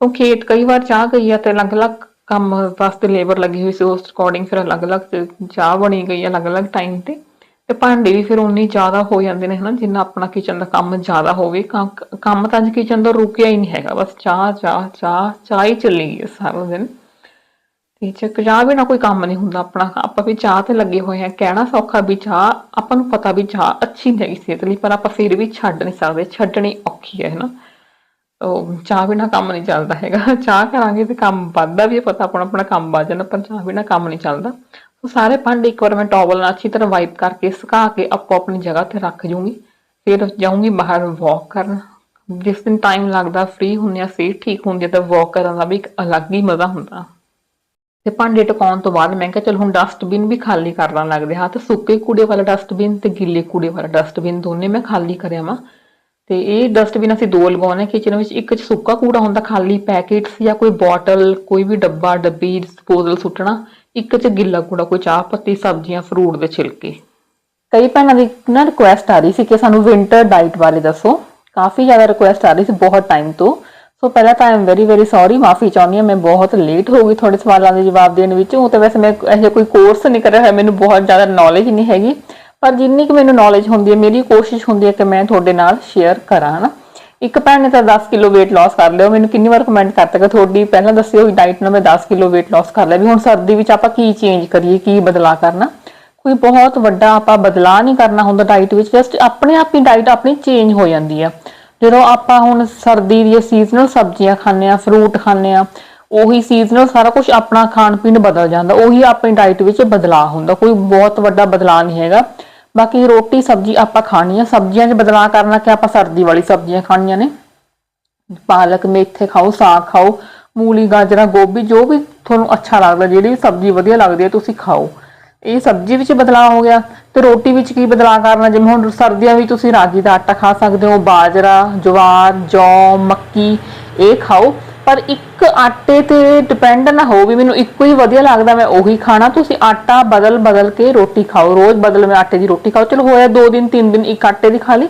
ਉਹ ਖੇਤ ਕਈ ਵਾਰ ਚਾਹ ਗਈ ਆ ਤੇ ਅਲੱਗ-ਅਲੱਗ ਕੰਮ ਵਾਸਤੇ ਲੇਬਰ ਲੱਗੀ ਹੋਈ ਸੀ, ਉਸ ਅਕੋਰਡਿੰਗ ਫਿਰ ਅਲੱਗ-ਅਲੱਗ ਚਾਹ ਬਣੀ ਗਈ ਆ ਅਲੱਗ-ਅਲੱਗ ਟਾਈਮ ਤੇ। ਤੇ ਭਾਂਡੇ ਵੀ ਫਿਰ ਉਨੀ ਜ਼ਿਆਦਾ ਹੋ ਜਾਂਦੇ ਨੇ ਹਨਾ, ਜਿੰਨਾ ਆਪਣਾ ਕਿਚਨ ਦਾ ਕੰਮ ਜ਼ਿਆਦਾ ਹੋਵੇ। ਕੰਮ ਤਾਂ ਅੱਜ ਕਿਚਨ ਦਾ ਰੁਕਿਆ ਹੀ ਨਹੀਂ ਹੈਗਾ, ਬਸ ਚਾਹ ਚਾਹ ਚਾਹ ਚਾਹ ਹੀ ਚੱਲੀ ਗਈ ਸਾਰਾ ਦਿਨ। ਤੇ ਚੱਕ ਚਾਹ ਵੀ ਕੋਈ ਕੰਮ ਨਹੀਂ ਹੁੰਦਾ ਆਪਣਾ ਆਪਾਂ ਵੀ ਚਾਹ ਤੇ ਲੱਗੇ ਹੋਏ ਆ ਕਹਿਣਾ ਸੌਖਾ ਵੀ ਚਾਹ ਆਪਾਂ ਨੂੰ ਪਤਾ ਵੀ ਚਾਹ ਅੱਛੀ ਨਹੀਂ ਹੈਗੀ ਸਿਹਤ ਲਈ ਪਰ ਆਪਾਂ ਫਿਰ ਵੀ ਛੱਡ ਨਹੀਂ ਸਕਦੇ ਛੱਡਣੀ ਔਖੀ ਹੈ ਨਾ ਉਹ ਚਾਹ ਬਿਨਾ ਕੰਮ ਨਹੀਂ ਚੱਲਦਾ ਹੈਗਾ ਚਾਹ ਕਰਾਂਗੇ ਤੇ ਕੰਮ ਵੱਧਦਾ ਵੀ ਹੈ, ਪਤਾ ਆਪਣਾ ਆਪਣਾ ਕੰਮ ਵੱਧ ਜਾਂਦਾ ਪਰ ਚਾਹ ਬਿਨਾ ਕੰਮ ਨਹੀਂ ਚੱਲਦਾ। ਸੋ ਸਾਰੇ ਭਾਂਡੇ ਇੱਕ ਵਾਰ ਮੈਂ ਟਾਵਲ ਨਾਲ ਅੱਛੀ ਤਰ੍ਹਾਂ ਵਾਈਪ ਕਰਕੇ ਸੁਕਾ ਕੇ ਆਪੋ ਆਪਣੀ ਜਗ੍ਹਾ ਤੇ ਰੱਖ ਜੂੰਗੀ ਫਿਰ ਜਾਊਂਗੀ ਬਾਹਰ ਵਾਕ ਕਰਨ। ਜਿਸ ਦਿਨ ਟਾਈਮ ਲੱਗਦਾ ਫ੍ਰੀ ਹੁੰਦੇ ਆ ਸਿਹਤ ਠੀਕ ਹੁੰਦੀ ਆ ਤਾਂ ਵਾਕ ਕਰਨ ਦਾ ਵੀ ਇੱਕ ਅਲੱਗ ਹੀ ਮਜ਼ਾ ਹੁੰਦਾ। ਤੇ ਭਾਂਡੇ ਟਿਕਾਉਣ ਤੋਂ ਬਾਅਦ ਮੈਂ ਕਿਹਾ, ਚਲ ਹੁਣ ਡਸਟਬਿਨ ਵੀ ਖਾਲੀ ਕਰਨ ਲੱਗਦੇ ਹਾਂ ਤੇ ਸੁੱਕੇ ਕੂੜੇ ਵਾਲਾ ਡਸਟਬਿਨ ਤੇ ਗਿੱਲੇ ਕੂੜੇ ਵਾਲਾ ਡਸਟਬਿਨ ਦੋਨੇ ਮੈਂ ਖਾਲੀ ਕਰਿਆ ਵਾਂ। ਤੇ ਇਹ ਡਸਟਬਿਨ ਅਸੀਂ ਦੋ ਲਗਾਉਣੇ ਕਿਚਨ ਵਿੱਚ ਇੱਕ ਚ ਸੁੱਕਾ ਕੂੜਾ ਹੁੰਦਾ ਖਾਲੀ ਪੈਕੇਟਸ ਜਾਂ ਕੋਈ ਬੋਟਲ ਕੋਈ ਵੀ ਡੱਬਾ, ਡੱਬੀ ਡਿਸਪੋਜ਼ਲ ਸੁੱਟਣਾ, ਇੱਕ ਚ ਗਿੱਲਾ ਕੂੜਾ, ਕੋਈ ਚਾਹ ਪੱਤੀ, ਸਬਜ਼ੀਆਂ ਫਰੂਟ ਦੇ ਛਿਲਕੇ। ਕਈ ਭੈਣਾਂ ਦੀ ਨਾ ਰਿਕੁਐਸਟ ਆ ਰਹੀ ਸੀ ਕਿ ਸਾਨੂੰ ਵਿੰਟਰ ਡਾਈਟ ਬਾਰੇ ਦੱਸੋ। ਕਾਫੀ ਜ਼ਿਆਦਾ ਰਿਕੁਐਸਟ ਆ ਰਹੀ ਸੀ ਬਹੁਤ ਟਾਈਮ ਤੋਂ। ਸੋ ਪਹਿਲਾਂ ਤਾਂ ਆਮ ਵੈਰੀ ਵੈਰੀ ਸੌਰੀ ਮਾਫੀ ਚਾਹੁੰਦੀ ਹਾਂ, ਮੈਂ ਬਹੁਤ ਲੇਟ ਹੋ ਗਈ ਤੁਹਾਡੇ ਸਵਾਲਾਂ ਦੇ ਜਵਾਬ ਦੇਣ ਵਿੱਚ। ਉਹ ਤਾਂ ਵੈਸੇ ਮੈਂ ਇਹੋ ਕੋਈ ਕੋਰਸ ਨਹੀਂ ਕਰਿਆ ਹੋਇਆ, ਮੈਨੂੰ ਬਹੁਤ ਜ਼ਿਆਦਾ ਨੌਲੇਜ ਨਹੀਂ ਹੈਗੀ। ਪਰ ਜਿੰਨੀ ਕੁ ਮੈਨੂੰ ਨੌਲੇਜ ਹੁੰਦੀ ਹੈ, ਮੇਰੀ ਕੋਸ਼ਿਸ਼ ਹੁੰਦੀ ਹੈ ਕਿ ਮੈਂ ਤੁਹਾਡੇ ਨਾਲ ਸ਼ੇਅਰ ਕਰਾਂ, ਹਨਾ। ਇੱਕ ਭੈਣ ਨੇ ਤਾਂ 10 ਕਿਲੋ weight loss ਕਰ ਲਿਆ ਮੈਨੂੰ ਕਿੰਨੀ ਵਾਰ ਕਮੈਂਟ ਕਰਤਾ ਕਿ ਤੁਹਾਡੀ ਪਹਿਲਾਂ ਦੱਸੀ ਹੋਈ ਡਾਈਟ ਨਾਲ ਮੈਂ 10 ਕਿਲੋ weight loss ਕਰ ਲਿਆ, ਵੀ ਹੁਣ ਸਰਦੀ ਵਿੱਚ ਆਪਾਂ ਕੀ ਚੇਂਜ ਕਰੀਏ, ਕੀ ਬਦਲਾਅ ਕਰਨਾ। ਕੋਈ ਬਹੁਤ ਵੱਡਾ ਆਪਾਂ ਬਦਲਾਅ ਨਹੀਂ ਕਰਨਾ ਹੁੰਦਾ ਡਾਈਟ ਵਿੱਚ ਜਸਟ ਆਪਣੇ ਆਪ ਹੀ ਡਾਈਟ ਆਪਣੀ ਚੇਂਜ ਹੋ ਜਾਂਦੀ ਆ। ਜਦੋਂ ਆਪਾਂ ਹੁਣ ਸਰਦੀ ਦੀਆਂ ਸੀਜ਼ਨਲ ਸਬਜ਼ੀਆਂ ਖਾਂਦੇ ਆ ਫਰੂਟ ਖਾਂਦੇ ਆ ਉਹੀ ਸੀਜ਼ਨਲ ਸਾਰਾ ਕੁਝ ਆਪਣਾ ਖਾਣ ਪੀਣ ਬਦਲ ਜਾਂਦਾ, ਉਹੀ ਆਪਣੀ ਡਾਈਟ ਵਿੱਚ ਬਦਲਾਅ ਹੁੰਦਾ, ਕੋਈ ਬਹੁਤ ਵੱਡਾ ਬਦਲਾਅ ਨਹੀਂ ਹੈਗਾ। ਬਾਕੀ ਰੋਟੀ, ਸਬਜ਼ੀ ਆਪਾਂ ਖਾਣੀ ਆ, ਸਬਜ਼ੀਆਂ 'ਚ ਬਦਲਾਅ ਕਰਨਾ ਕਿ ਆਪਾਂ ਸਰਦੀ ਵਾਲੀ ਸਬਜ਼ੀਆਂ ਖਾਣੀਆਂ ਨੇ। ਪਾਲਕ, ਮੇਥੇ ਖਾਓ, ਸਾਗ ਖਾਓ, ਮੂਲੀ, ਗਾਜਰਾਂ, ਗੋਭੀ, ਜੋ ਵੀ ਤੁਹਾਨੂੰ ਅੱਛਾ ਲੱਗਦਾ, ਜਿਹੜੀ ਵੀ ਸਬਜ਼ੀ ਵਧੀਆ ਲੱਗਦੀ ਹੈ, ਤੁਸੀਂ ਖਾਓ। ਇਹ ਸਬਜ਼ੀ ਵਿੱਚ ਬਦਲਾਅ ਹੋ ਗਿਆ ਤੇ ਰੋਟੀ ਵਿੱਚ ਕੀ ਬਦਲਾਅ ਕਰਨਾ ਜਿਵੇਂ ਹੁਣ ਸਰਦੀਆਂ ਵਿੱਚ ਤੁਸੀਂ ਰਾਗੀ ਦਾ ਆਟਾ ਖਾ ਸਕਦੇ ਹੋ, ਬਾਜਰਾ, ਜਵਾਰ, ਜੌਂ, ਮੱਕੀ, ਇਹ ਖਾਓ। ਪਰ ਇੱਕ ਆਟੇ ਤੇ ਡਿਪੈਂਡ ਨਾ ਹੋ ਵੀ ਮੈਨੂੰ ਇੱਕੋ ਹੀ ਵਧੀਆ ਲੱਗਦਾ ਮੈਂ ਉਹੀ ਖਾਣਾ। ਤੁਸੀਂ ਆਟਾ ਬਦਲ ਬਦਲ ਕੇ ਰੋਟੀ ਖਾਓ। ਰੋਜ਼ ਬਦਲ ਮੈਂ ਆਟੇ ਦੀ ਰੋਟੀ ਖਾਓ। ਚਲੋ ਹੋਇਆ ਦੋ ਦਿਨ, ਤਿੰਨ ਦਿਨ ਇੱਕ ਆਟੇ ਦੀ ਖਾ ਲਈ।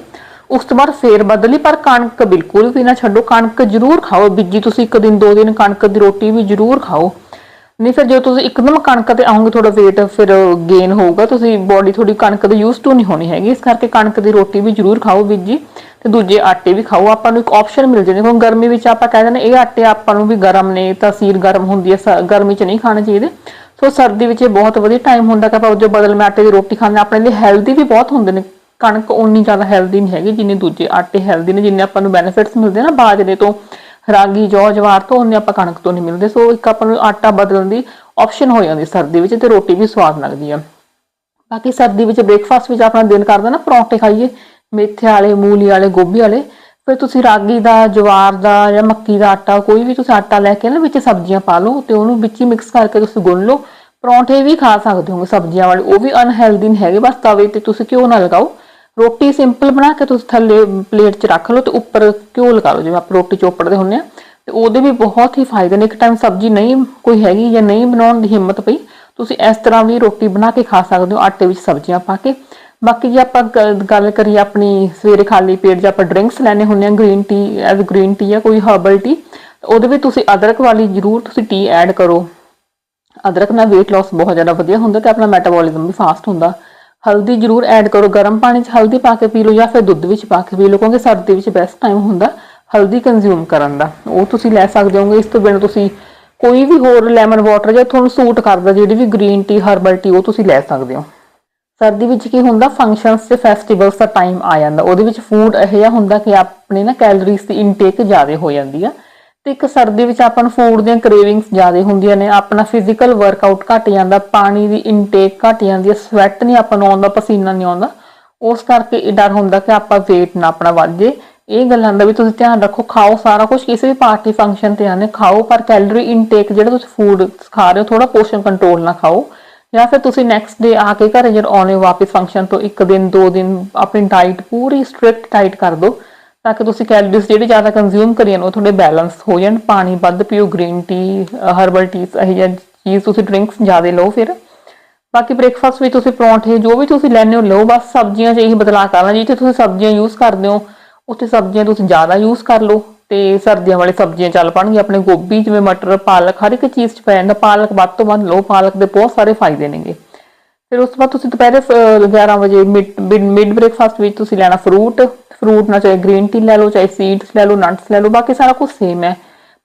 ਉਸ ਤੋਂ ਬਾਅਦ ਫੇਰ ਬਦਲੀ ਪਰ ਕਣਕ ਬਿਲਕੁਲ ਵੀ ਨਾ ਛੱਡੋ। ਕਣਕ ਜ਼ਰੂਰ ਖਾਓ। ਬੀਜੀ ਤੁਸੀਂ ਇੱਕ ਦਿਨ, ਦੋ ਦਿਨ ਕਣਕ ਦੀ ਰੋਟੀ ਵੀ ਜ਼ਰੂਰ ਖਾਓ। ਨਹੀਂ ਫਿਰ ਜੇ ਤੁਸੀਂ ਇੱਕਦਮ ਕਣਕ ਤੇ ਆਉਂਗੇ ਤੁਹਾਡਾ weight ਫਿਰ ਗੇਨ ਹੋਊਗਾ। ਤੁਸੀਂ ਬੋਡੀ ਥੋੜੀ ਕਣਕ ਦੇ ਯੂਜ਼ ਟੂ ਨਹੀਂ ਹੋਣੀ ਹੈਗੀ। ਇਸ ਕਰਕੇ ਕਣਕ ਦੀ ਰੋਟੀ ਵੀ ਜ਼ਰੂਰ ਖਾਓ ਬੀਜੀ ਤੇ ਦੂਜੇ ਆਟੇ ਵੀ ਖਾਓ। ਆਪਾਂ ਨੂੰ ਇੱਕ ਆਪਸ਼ਨ ਮਿਲ ਜਾਂਦੇ। ਹੁਣ ਗਰਮੀ ਵਿੱਚ ਆਪਾਂ ਕਹਿ ਦਿੰਦੇ ਇਹ ਆਟੇ ਆਪਾਂ ਨੂੰ ਵੀ ਗਰਮ ਨੇ ਤਾਂ ਸੀਰ ਗਰਮ ਹੁੰਦੀ ਹੈ ਸ- ਗਰਮੀ 'ਚ ਨਹੀਂ ਖਾਣੇ ਚਾਹੀਦੇ। ਸੋ ਸਰਦੀ ਵਿੱਚ ਇਹ ਬਹੁਤ ਵਧੀਆ ਟਾਈਮ ਹੁੰਦਾ ਕਿ ਆਪਾਂ ਜੋ ਬਦਲਵੇਂ ਆਟੇ ਦੀ ਰੋਟੀ ਖਾਂਦੇ ਹਾਂ, ਆਪਣੇ ਲਈ ਹੈਲਦੀ ਵੀ ਬਹੁਤ ਹੁੰਦੇ ਨੇ। ਕਣਕ ਉਨੀ ਜ਼ਿਆਦਾ ਹੈਲਦੀ ਨਹੀਂ ਹੈਗੀ ਜਿੰਨੇ ਦੂਜੇ ਆਟੇ ਹੈਲਦੀ ਨੇ ਜਿੰਨੇ ਆਪਾਂ ਨੂੰ ਬੈਨੀਫਿਟਸ ਮਿਲਦੇ ਨਾ ਬਾਜਰੇ ਤੋਂ। ਰਾਗੀ ਜੌ ਜਵਾਰ ਤੋਂ ਉਹਨੇ ਆਪਾਂ ਕਣਕ ਤੋਂ ਨਹੀਂ ਮਿਲਦੇ, ਸੋ ਇੱਕ ਆਪਾਂ ਨੂੰ ਆਟਾ ਬਦਲਣ ਦੀ ਆਪਸ਼ਨ ਹੋ ਜਾਂਦੀ ਸਰਦੀ ਵਿੱਚ ਤੇ ਰੋਟੀ ਵੀ ਸਵਾਦ ਲੱਗਦੀ ਆ। ਬਾਕੀ ਸਰਦੀ ਵਿੱਚ ਬ੍ਰੇਕਫਾਸਟ ਵਿੱਚ ਆਪਣਾ ਦਿਨ ਕਰਦਾ ਨਾ, ਪਰੌਂਠੇ ਖਾਈਏ, ਮੇਥੇ ਵਾਲੇ, ਮੂਲੀ ਵਾਲੇ, ਗੋਭੀ ਵਾਲੇ, ਫਿਰ ਤੁਸੀਂ ਰਾਗੀ ਦਾ, ਜਵਾਰ ਦਾ ਜਾਂ ਮੱਕੀ ਦਾ ਆਟਾ, ਕੋਈ ਵੀ ਤੁਸੀਂ ਆਟਾ ਲੈ ਕੇ ਨਾ ਵਿੱਚ ਸਬਜ਼ੀਆਂ ਪਾ ਲਓ ਤੇ ਉਹਨੂੰ ਵਿੱਚ ਹੀ ਮਿਕਸ ਕਰਕੇ ਤੁਸੀਂ ਗੁੰਨ ਲਓ। ਪਰੌਂਠੇ ਵੀ ਖਾ ਸਕਦੇ ਹੋ ਸਬਜ਼ੀਆਂ ਵਾਲੇ, ਉਹ ਵੀ ਅਨਹੈਲਦੀ ਨਹੀਂ ਹੈਗੇ, ਬਸ ਤਵੇ ਤੇ ਤੁਸੀਂ ਘਿਓ ਨਾ ਲਗਾਓ। ਰੋਟੀ ਸਿੰਪਲ ਬਣਾ ਕੇ ਤੁਸੀਂ ਥੱਲੇ ਪਲੇਟ 'ਚ ਰੱਖ ਲਓ ਤੇ ਉੱਪਰ ਘਿਓ ਲਗਾ ਲਓ, ਜਿਵੇਂ ਆਪਾਂ ਰੋਟੀ ਚੋਪੜਦੇ ਹੁੰਨੇ ਆ। ਤੇ ਉਹਦੇ ਵੀ ਬਹੁਤ ਹੀ ਫਾਇਦੇ ਨੇ। ਇੱਕ ਟਾਈਮ ਸਬਜ਼ੀ ਨਹੀਂ ਕੋਈ ਹੈਗੀ ਜਾਂ ਨਹੀਂ ਬਣਾਉਣ ਦੀ ਹਿੰਮਤ ਪਈ, ਤੁਸੀਂ ਇਸ ਤਰ੍ਹਾਂ ਵੀ ਰੋਟੀ ਬਣਾ ਕੇ ਖਾ ਸਕਦੇ ਹੋ, ਆਟੇ ਵਿੱਚ ਸਬਜ਼ੀਆਂ ਪਾ ਕੇ। ਬਾਕੀ ਜੇ ਆਪਾਂ ਗ- ਗੱਲ ਕਰੀਏ ਆਪਣੀ ਸਵੇਰੇ ਖਾਲੀ ਪੇਟ ਜੇ ਆਪਾਂ ਡਰਿੰਕਸ ਲੈਣੇ ਹੁੰਦੇ ਆ green tea as green tea ਜਾਂ ਕੋਈ ਹਰਬਲ ਟੀ ਉਹਦੇ ਵਿੱਚ ਤੁਸੀਂ ਅਦਰਕ ਵਾਲੀ ਜ਼ਰੂਰ ਤੁਸੀਂ ਟੀ ਐਡ ਕਰੋ। ਅਦਰਕ ਨਾਲ weight loss ਬਹੁਤ ਜ਼ਿਆਦਾ ਵਧੀਆ ਹੁੰਦਾ ਤੇ ਆਪਣਾ ਮੈਟਾਬੋਲਿਜ਼ਮ ਵੀ ਫਾਸਟ ਹੁੰਦਾ। ਹਲਦੀ ਜ਼ਰੂਰ ਐਡ ਕਰੋ, ਗਰਮ ਪਾਣੀ 'ਚ ਹਲਦੀ ਪਾ ਕੇ ਪੀ ਲਓ ਜਾਂ ਫਿਰ ਦੁੱਧ ਵਿੱਚ ਪਾ ਕੇ ਪੀ ਲਓ, ਕਿਉਂਕਿ ਸਰਦੀ ਵਿੱਚ ਬੈਸਟ ਟਾਈਮ ਹੁੰਦਾ ਹਲਦੀ ਕੰਜ਼ਿਊਮ ਕਰਨ ਦਾ। ਉਹ ਤੁਸੀਂ ਲੈ ਸਕਦੇ ਹੋਗੇ ਇਸ ਤੋਂ ਬਿਨਾਂ ਤੁਸੀਂ ਕੋਈ ਵੀ ਹੋਰ ਲੈਮਨ ਵਾਟਰ ਜਾਂ ਤੁਹਾਨੂੰ ਸੂਟ ਕਰਦਾ ਜਿਹੜੀ ਵੀ ਗ੍ਰੀਨ ਟੀ ਹਰਬਲ ਟੀ ਉਹ ਤੁਸੀਂ ਲੈ ਸਕਦੇ ਹੋ। ਸਰਦੀ ਵਿੱਚ ਕੀ ਹੁੰਦਾ ਫੰਕਸ਼ਨਸ ਤੇ ਫੈਸਟੀਵਲਸ ਦਾ ਟਾਈਮ ਆ ਜਾਂਦਾ। ਉਹਦੇ ਵਿੱਚ ਫੂਡ ਇਹ ਜਿਹਾ ਹੁੰਦਾ ਕਿ ਆਪਣੇ ਨਾ ਕੈਲਰੀਜ਼ ਦੀ ਇਨਟੇਕ ਜ਼ਿਆਦਾ ਹੋ ਜਾਂਦੀ ਆ। ਤੇ ਇੱਕ ਸਰਦੀ ਵਿੱਚ ਆਪਾਂ ਨੂੰ ਫੂਡ ਦੀਆਂ ਕ੍ਰੇਵਿੰਗਸ ਜ਼ਿਆਦਾ ਹੁੰਦੀਆਂ ਨੇ। ਆਪਣਾ ਫਿਜ਼ੀਕਲ ਵਰਕਆਊਟ ਘਟ ਜਾਂਦਾ, ਪਾਣੀ ਦੀ ਇਨਟੇਕ ਘਟ ਜਾਂਦੀ ਹੈ ਸਵੈਟ ਨਹੀਂ ਆਪਾਂ ਨੂੰ ਆਉਂਦਾ ਪਸੀਨਾ ਨਹੀਂ ਆਉਂਦਾ ਉਸ ਕਰਕੇ ਇਹ ਡਰ ਹੁੰਦਾ ਕਿ ਆਪਾਂ weight ਨਾ ਆਪਣਾ ਵੱਧ ਜੇ ਇਹ ਗੱਲਾਂ ਦਾ ਵੀ ਤੁਸੀਂ ਧਿਆਨ ਰੱਖੋ, ਖਾਓ ਸਾਰਾ ਕੁਝ ਕਿਸੇ ਵੀ ਪਾਰਟੀ ਫੰਕਸ਼ਨ ਤੇ ਆਨੇ ਖਾਓ, ਪਰ ਕੈਲਰੀ ਇਨਟੇਕ ਜਿਹੜਾ ਤੁਸੀਂ ਫੂਡ ਖਾ ਰਹੇ ਹੋ ਥੋੜਾ ਪੋਰਸ਼ਨ ਕੰਟਰੋਲ ਨਾਲ ਖਾਓ। ਜਾਂ ਫਿਰ ਤੁਸੀਂ ਨੈਕਸਟ ਡੇ ਆ ਕੇ ਘਰੇ ਜਦੋਂ ਆਉਣੇ ਹੋ, ਵਾਪਸ ਫੰਕਸ਼ਨ ਤੋਂ ਇੱਕ ਦਿਨ, ਦੋ ਦਿਨ, ਆਪਣੀ ਡਾਈਟ ਪੂਰੀ ਸਟ੍ਰਿਕਟ ਡਾਈਟ ਕਰ ਦਿਓ। ਤਾਂ ਕਿ ਤੁਸੀਂ ਕੈਲਰੀਜ਼ ਜਿਹੜੇ ਜ਼ਿਆਦਾ ਕੰਜ਼ਿਊਮ ਕਰੀਏ ਉਹ ਤੁਹਾਡੇ ਬੈਲੈਂਸ ਹੋ ਜਾਣ, ਪਾਣੀ ਵੱਧ ਪੀਓ ਗ੍ਰੀਨ ਟੀ ਹਰਬਲ ਟੀ ਇਹ ਜਿਹੀ ਚੀਜ਼ ਤੁਸੀਂ ਡਰਿੰਕਸ ਜ਼ਿਆਦਾ ਲਓ ਫਿਰ। ਬਾਕੀ ਬ੍ਰੇਕਫਾਸਟ ਵਿੱਚ ਤੁਸੀਂ ਪਰੌਂਠੇ, ਜੋ ਵੀ ਤੁਸੀਂ ਲੈਣੇ ਹੋ, ਲਓ, ਬਸ ਸਬਜ਼ੀਆਂ 'ਚ ਇਹੀ ਬਦਲਾਅ ਕਰਨਾ, ਜਿੱਥੇ ਤੁਸੀਂ ਸਬਜ਼ੀਆਂ ਯੂਜ਼ ਕਰਦੇ ਹੋ, ਉੱਥੇ ਸਬਜ਼ੀਆਂ ਤੁਸੀਂ ਜ਼ਿਆਦਾ ਯੂਜ਼ ਕਰ ਲਓ, ਤੇ ਸਰਦੀਆਂ ਵਾਲੀ ਸਬਜ਼ੀਆਂ ਚੱਲ ਪਣਗੀਆਂ ਆਪਣੇ ਗੋਭੀ ਜਿਵੇਂ ਮਟਰ, ਪਾਲਕ, ਹਰ ਇੱਕ ਚੀਜ਼ 'ਚ ਪੈ ਜਾਂਦਾ ਪਾਲਕ ਵੱਧ ਤੋਂ ਵੱਧ ਲਓ, ਪਾਲਕ ਦੇ ਬਹੁਤ ਸਾਰੇ ਫਾਇਦੇ ਨੇਗੇ। ਫਿਰ ਉਸ ਤੋਂ ਬਾਅਦ ਤੁਸੀਂ ਦੁਪਹਿਰੇ 11 ਵਜੇ ਮਿਡ ਬ੍ਰੇਕਫਾਸਟ ਵਿੱਚ ਤੁਸੀਂ ਲੈਣਾ ਫਰੂਟ ਫਰੂਟ ਨਾਲ ਚਾਹੇ ਗ੍ਰੀਨ ਟੀ ਲੈ ਲਓ, ਚਾਹੇ ਸੀਡਸ ਲੈ ਲਓ ਨਟਸ ਲੈ ਲਓ, ਬਾਕੀ ਸਾਰਾ ਕੁਝ ਸੇਮ ਹੈ।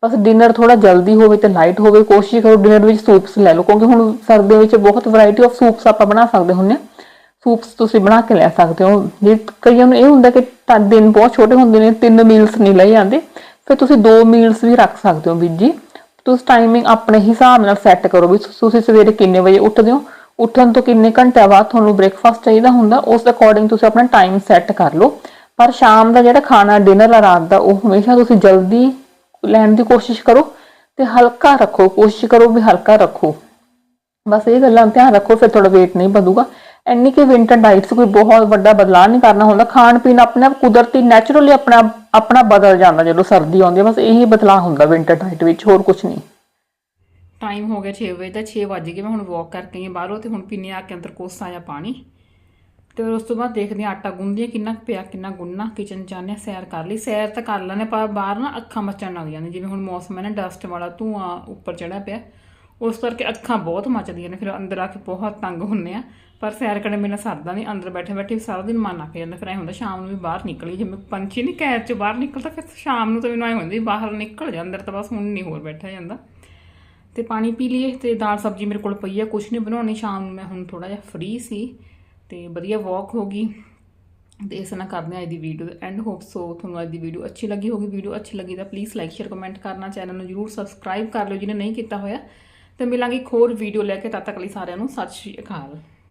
ਬਸ ਡਿਨਰ ਥੋੜਾ ਜਲਦੀ ਹੋਵੇ ਤੇ ਲਾਈਟ ਹੋਵੇ, ਕੋਸ਼ਿਸ਼ ਕਰੋ ਡਿਨਰ ਵਿੱਚ ਸੂਪਸ ਲੈ ਲਓ, ਕਿਉਂਕਿ ਹੁਣ ਸਰਦੀਆਂ ਵਿੱਚ ਬਹੁਤ ਵੈਰਾਈਟੀ ਆਫ ਸੂਪਸ ਆਪਾਂ ਬਣਾ ਸਕਦੇ ਹੁੰਨੇ ਸੂਪਸ ਤੁਸੀਂ ਬਣਾ ਕੇ ਲੈ ਸਕਦੇ ਹੋ। ਜੇ ਕਈਆਂ ਨੂੰ ਇਹ ਹੁੰਦਾ ਕਿ ਦਿਨ ਬਹੁਤ ਛੋਟੇ ਹੁੰਦੇ ਨੇ, ਤਿੰਨ ਮੀਲਸ ਨਹੀਂ ਲਏ ਜਾਂਦੇ, ਫਿਰ ਤੁਸੀਂ ਦੋ ਮੀਲਸ ਵੀ ਰੱਖ ਸਕਦੇ ਹੋ ਵੀਰ ਜੀ। ਤੁਸੀਂ ਟਾਈਮਿੰਗ ਆਪਣੇ ਹਿਸਾਬ ਨਾਲ ਸੈੱਟ ਕਰੋ ਵੀ ਤੁਸੀਂ ਸਵੇਰੇ ਕਿੰਨੇ ਵਜੇ ਉੱਠਦੇ ਹੋ ਉੱਠਣ ਤੋਂ ਕਿੰਨੇ ਘੰਟੇ ਬਾਅਦ ਤੁਹਾਨੂੰ ਬ੍ਰੇਕਫਾਸਟ ਚਾਹੀਦਾ ਹੁੰਦਾ, ਉਸ ਅਕੋਰਡਿੰਗ ਤੁਸੀਂ ਆਪਣਾ ਟਾਈਮ ਸੈੱਟ ਕਰ ਲਓ। ਪਰ ਸ਼ਾਮ ਦਾ ਜਿਹੜਾ ਖਾਣਾ ਡਿਨਰ ਆ, ਰਾਤ ਦਾ, ਉਹ ਹਮੇਸ਼ਾ ਤੁਸੀਂ ਜਲਦੀ ਲੈਣ ਦੀ ਕੋਸ਼ਿਸ਼ ਕਰੋ ਤੇ ਹਲਕਾ ਰੱਖੋ, ਕੋਸ਼ਿਸ਼ ਕਰੋ ਵੀ ਹਲਕਾ ਰੱਖੋ। ਬਸ ਇਹ ਗੱਲਾਂ ਧਿਆਨ ਰੱਖੋ, ਫਿਰ ਤੁਹਾਡਾ weight ਨਹੀਂ ਵਧੂਗਾ। ਇੰਨੀ ਕਿ ਵਿੰਟਰ ਡਾਈਟਸ ਕੋਈ ਬਹੁਤ ਵੱਡਾ ਬਦਲਾਅ ਨਹੀਂ ਕਰਨਾ ਹੁੰਦਾ। ਖਾਣ ਪੀਣ ਆਪਣੇ ਆਪ ਕੁਦਰਤੀ ਨੈਚੁਰਲੀ ਆਪਣਾ ਆਪਣਾ ਬਦਲ ਜਾਂਦਾ ਜਦੋਂ ਸਰਦੀ ਆਉਂਦੀ ਹੈ। ਬਸ ਇਹੀ ਬਦਲਾਅ ਹੁੰਦਾ ਵਿੰਟਰ ਡਾਈਟ ਵਿੱਚ, ਹੋਰ ਕੁਝ ਨਹੀਂ। ਟਾਈਮ ਹੋ ਗਿਆ 6 ਵਜੇ ਦਾ 6 ਵਜ ਗਏ, ਮੈਂ ਹੁਣ ਵਾਕ ਕਰਕੇ ਆਈ ਹਾਂ ਬਾਹਰੋਂ ਤੇ ਹੁਣ ਪੀਨੇ ਆ ਕੇ ਅੰਦਰ ਕੋਸਾ ਜਾਂ ਪਾਣੀ। ਤੇ ਫਿਰ ਉਸ ਤੋਂ ਬਾਅਦ ਦੇਖਦੇ ਹਾਂ ਆਟਾ ਗੁੰਨਦੀ ਹਾਂ, ਕਿੰਨਾ ਕੁ ਪਿਆ, ਕਿੰਨਾ ਗੁੰਨਣਾ ਕਿਚਨ ਚ ਆਨੇ ਸੈਰ ਕਰ ਲਈ। ਸੈਰ ਤਾਂ ਕਰ ਲੈਣੇ ਪਰ ਬਾਹਰ ਨਾ ਅੱਖਾਂ ਮੱਚਣ ਲੱਗ ਜਾਂਦੀਆਂ, ਜਿਵੇਂ ਹੁਣ ਮੌਸਮ ਹੈ ਨਾ ਡਸਟ ਵਾਲਾ ਧੂਆਂ ਉੱਪਰ ਚੜਾ ਪਿਆ। ਉਸ ਕਰਕੇ ਅੱਖਾਂ ਬਹੁਤ ਮੱਚਦੀਆਂ ਨੇ, ਫਿਰ ਅੰਦਰ ਆ ਕੇ ਬਹੁਤ ਤੰਗ ਹੁੰਨੇ ਆ ਪਰ ਸੈਰ ਕਰਨ ਮੇਰਾ ਸਰਦਾ ਨਹੀਂ, ਅੰਦਰ ਬੈਠੇ ਬੈਠੇ ਸਾਰਾ ਦਿਨ ਮਨ ਅੱਕ ਜਾਂਦਾ, ਫਿਰ ਐ ਹੁੰਦਾ ਸ਼ਾਮ ਨੂੰ ਵੀ ਬਾਹਰ ਨਿਕਲੀ ਜਿਵੇਂ ਪੰਛੀ ਨਹੀਂ ਕੈਦ 'ਚੋਂ ਬਾਹਰ ਨਿਕਲਦਾ, ਫਿਰ ਸ਼ਾਮ ਨੂੰ ਤਾਂ ਮੈਨੂੰ ਐ ਹੁੰਦਾ ਬਾਹਰ ਨਿਕਲ ਜਾ, ਅੰਦਰ ਤਾਂ ਬਸ ਹੁਣ ਨਹੀਂ ਹੋਰ ਬੈਠਾ ਜਾਂਦਾ। ਤੇ ਪਾਣੀ ਪੀ ਲਈਏ ਤੇ ਦਾਲ ਸਬਜ਼ੀ ਮੇਰੇ ਕੋਲ ਪਈ ਆ, ਕੁਛ ਨਹੀਂ ਬਣਾਉਣੀ, ਸ਼ਾਮ ਨੂੰ ਮੈਂ ਹੁਣ ਥੋੜਾ ਜਿਹਾ ਫ੍ਰੀ ਸੀ ਤੇ ਵਧੀਆ ਵਾਕ ਹੋ ਗਈ ਤੇ ਇਸ ਨਾਲ ਕਰਦੇ ਹਾਂ ਅੱਜ ਦੀ ਵੀਡੀਓ ਐਂਡ ਹੋਪ ਸੋ ਤੁਹਾਨੂੰ ਅੱਜ ਦੀ ਵੀਡੀਓ ਅੱਛੀ ਲੱਗੀ ਹੋਗੀ ਵੀਡੀਓ ਅੱਛੀ ਲੱਗੀ ਤਾਂ ਪਲੀਜ਼ ਲਾਈਕ ਸ਼ੇਅਰ ਕਮੈਂਟ ਕਰਨਾ ਚੈਨਲ ਨੂੰ ਜਰੂਰ ਸਬਸਕ੍ਰਾਈਬ ਕਰ ਲਿਓ ਜਿਹਨੇ ਨਹੀਂ ਕੀਤਾ ਹੋਇਆ ਤੇ ਮਿਲਾਂਗੇ ਇੱਕ ਹੋਰ ਵੀਡੀਓ ਲੈ ਕੇ, ਤਦ ਤੱਕ ਲਈ ਸਾਰਿਆਂ ਨੂੰ ਸਤਿ ਸ਼੍ਰੀ ਅਕਾਲ।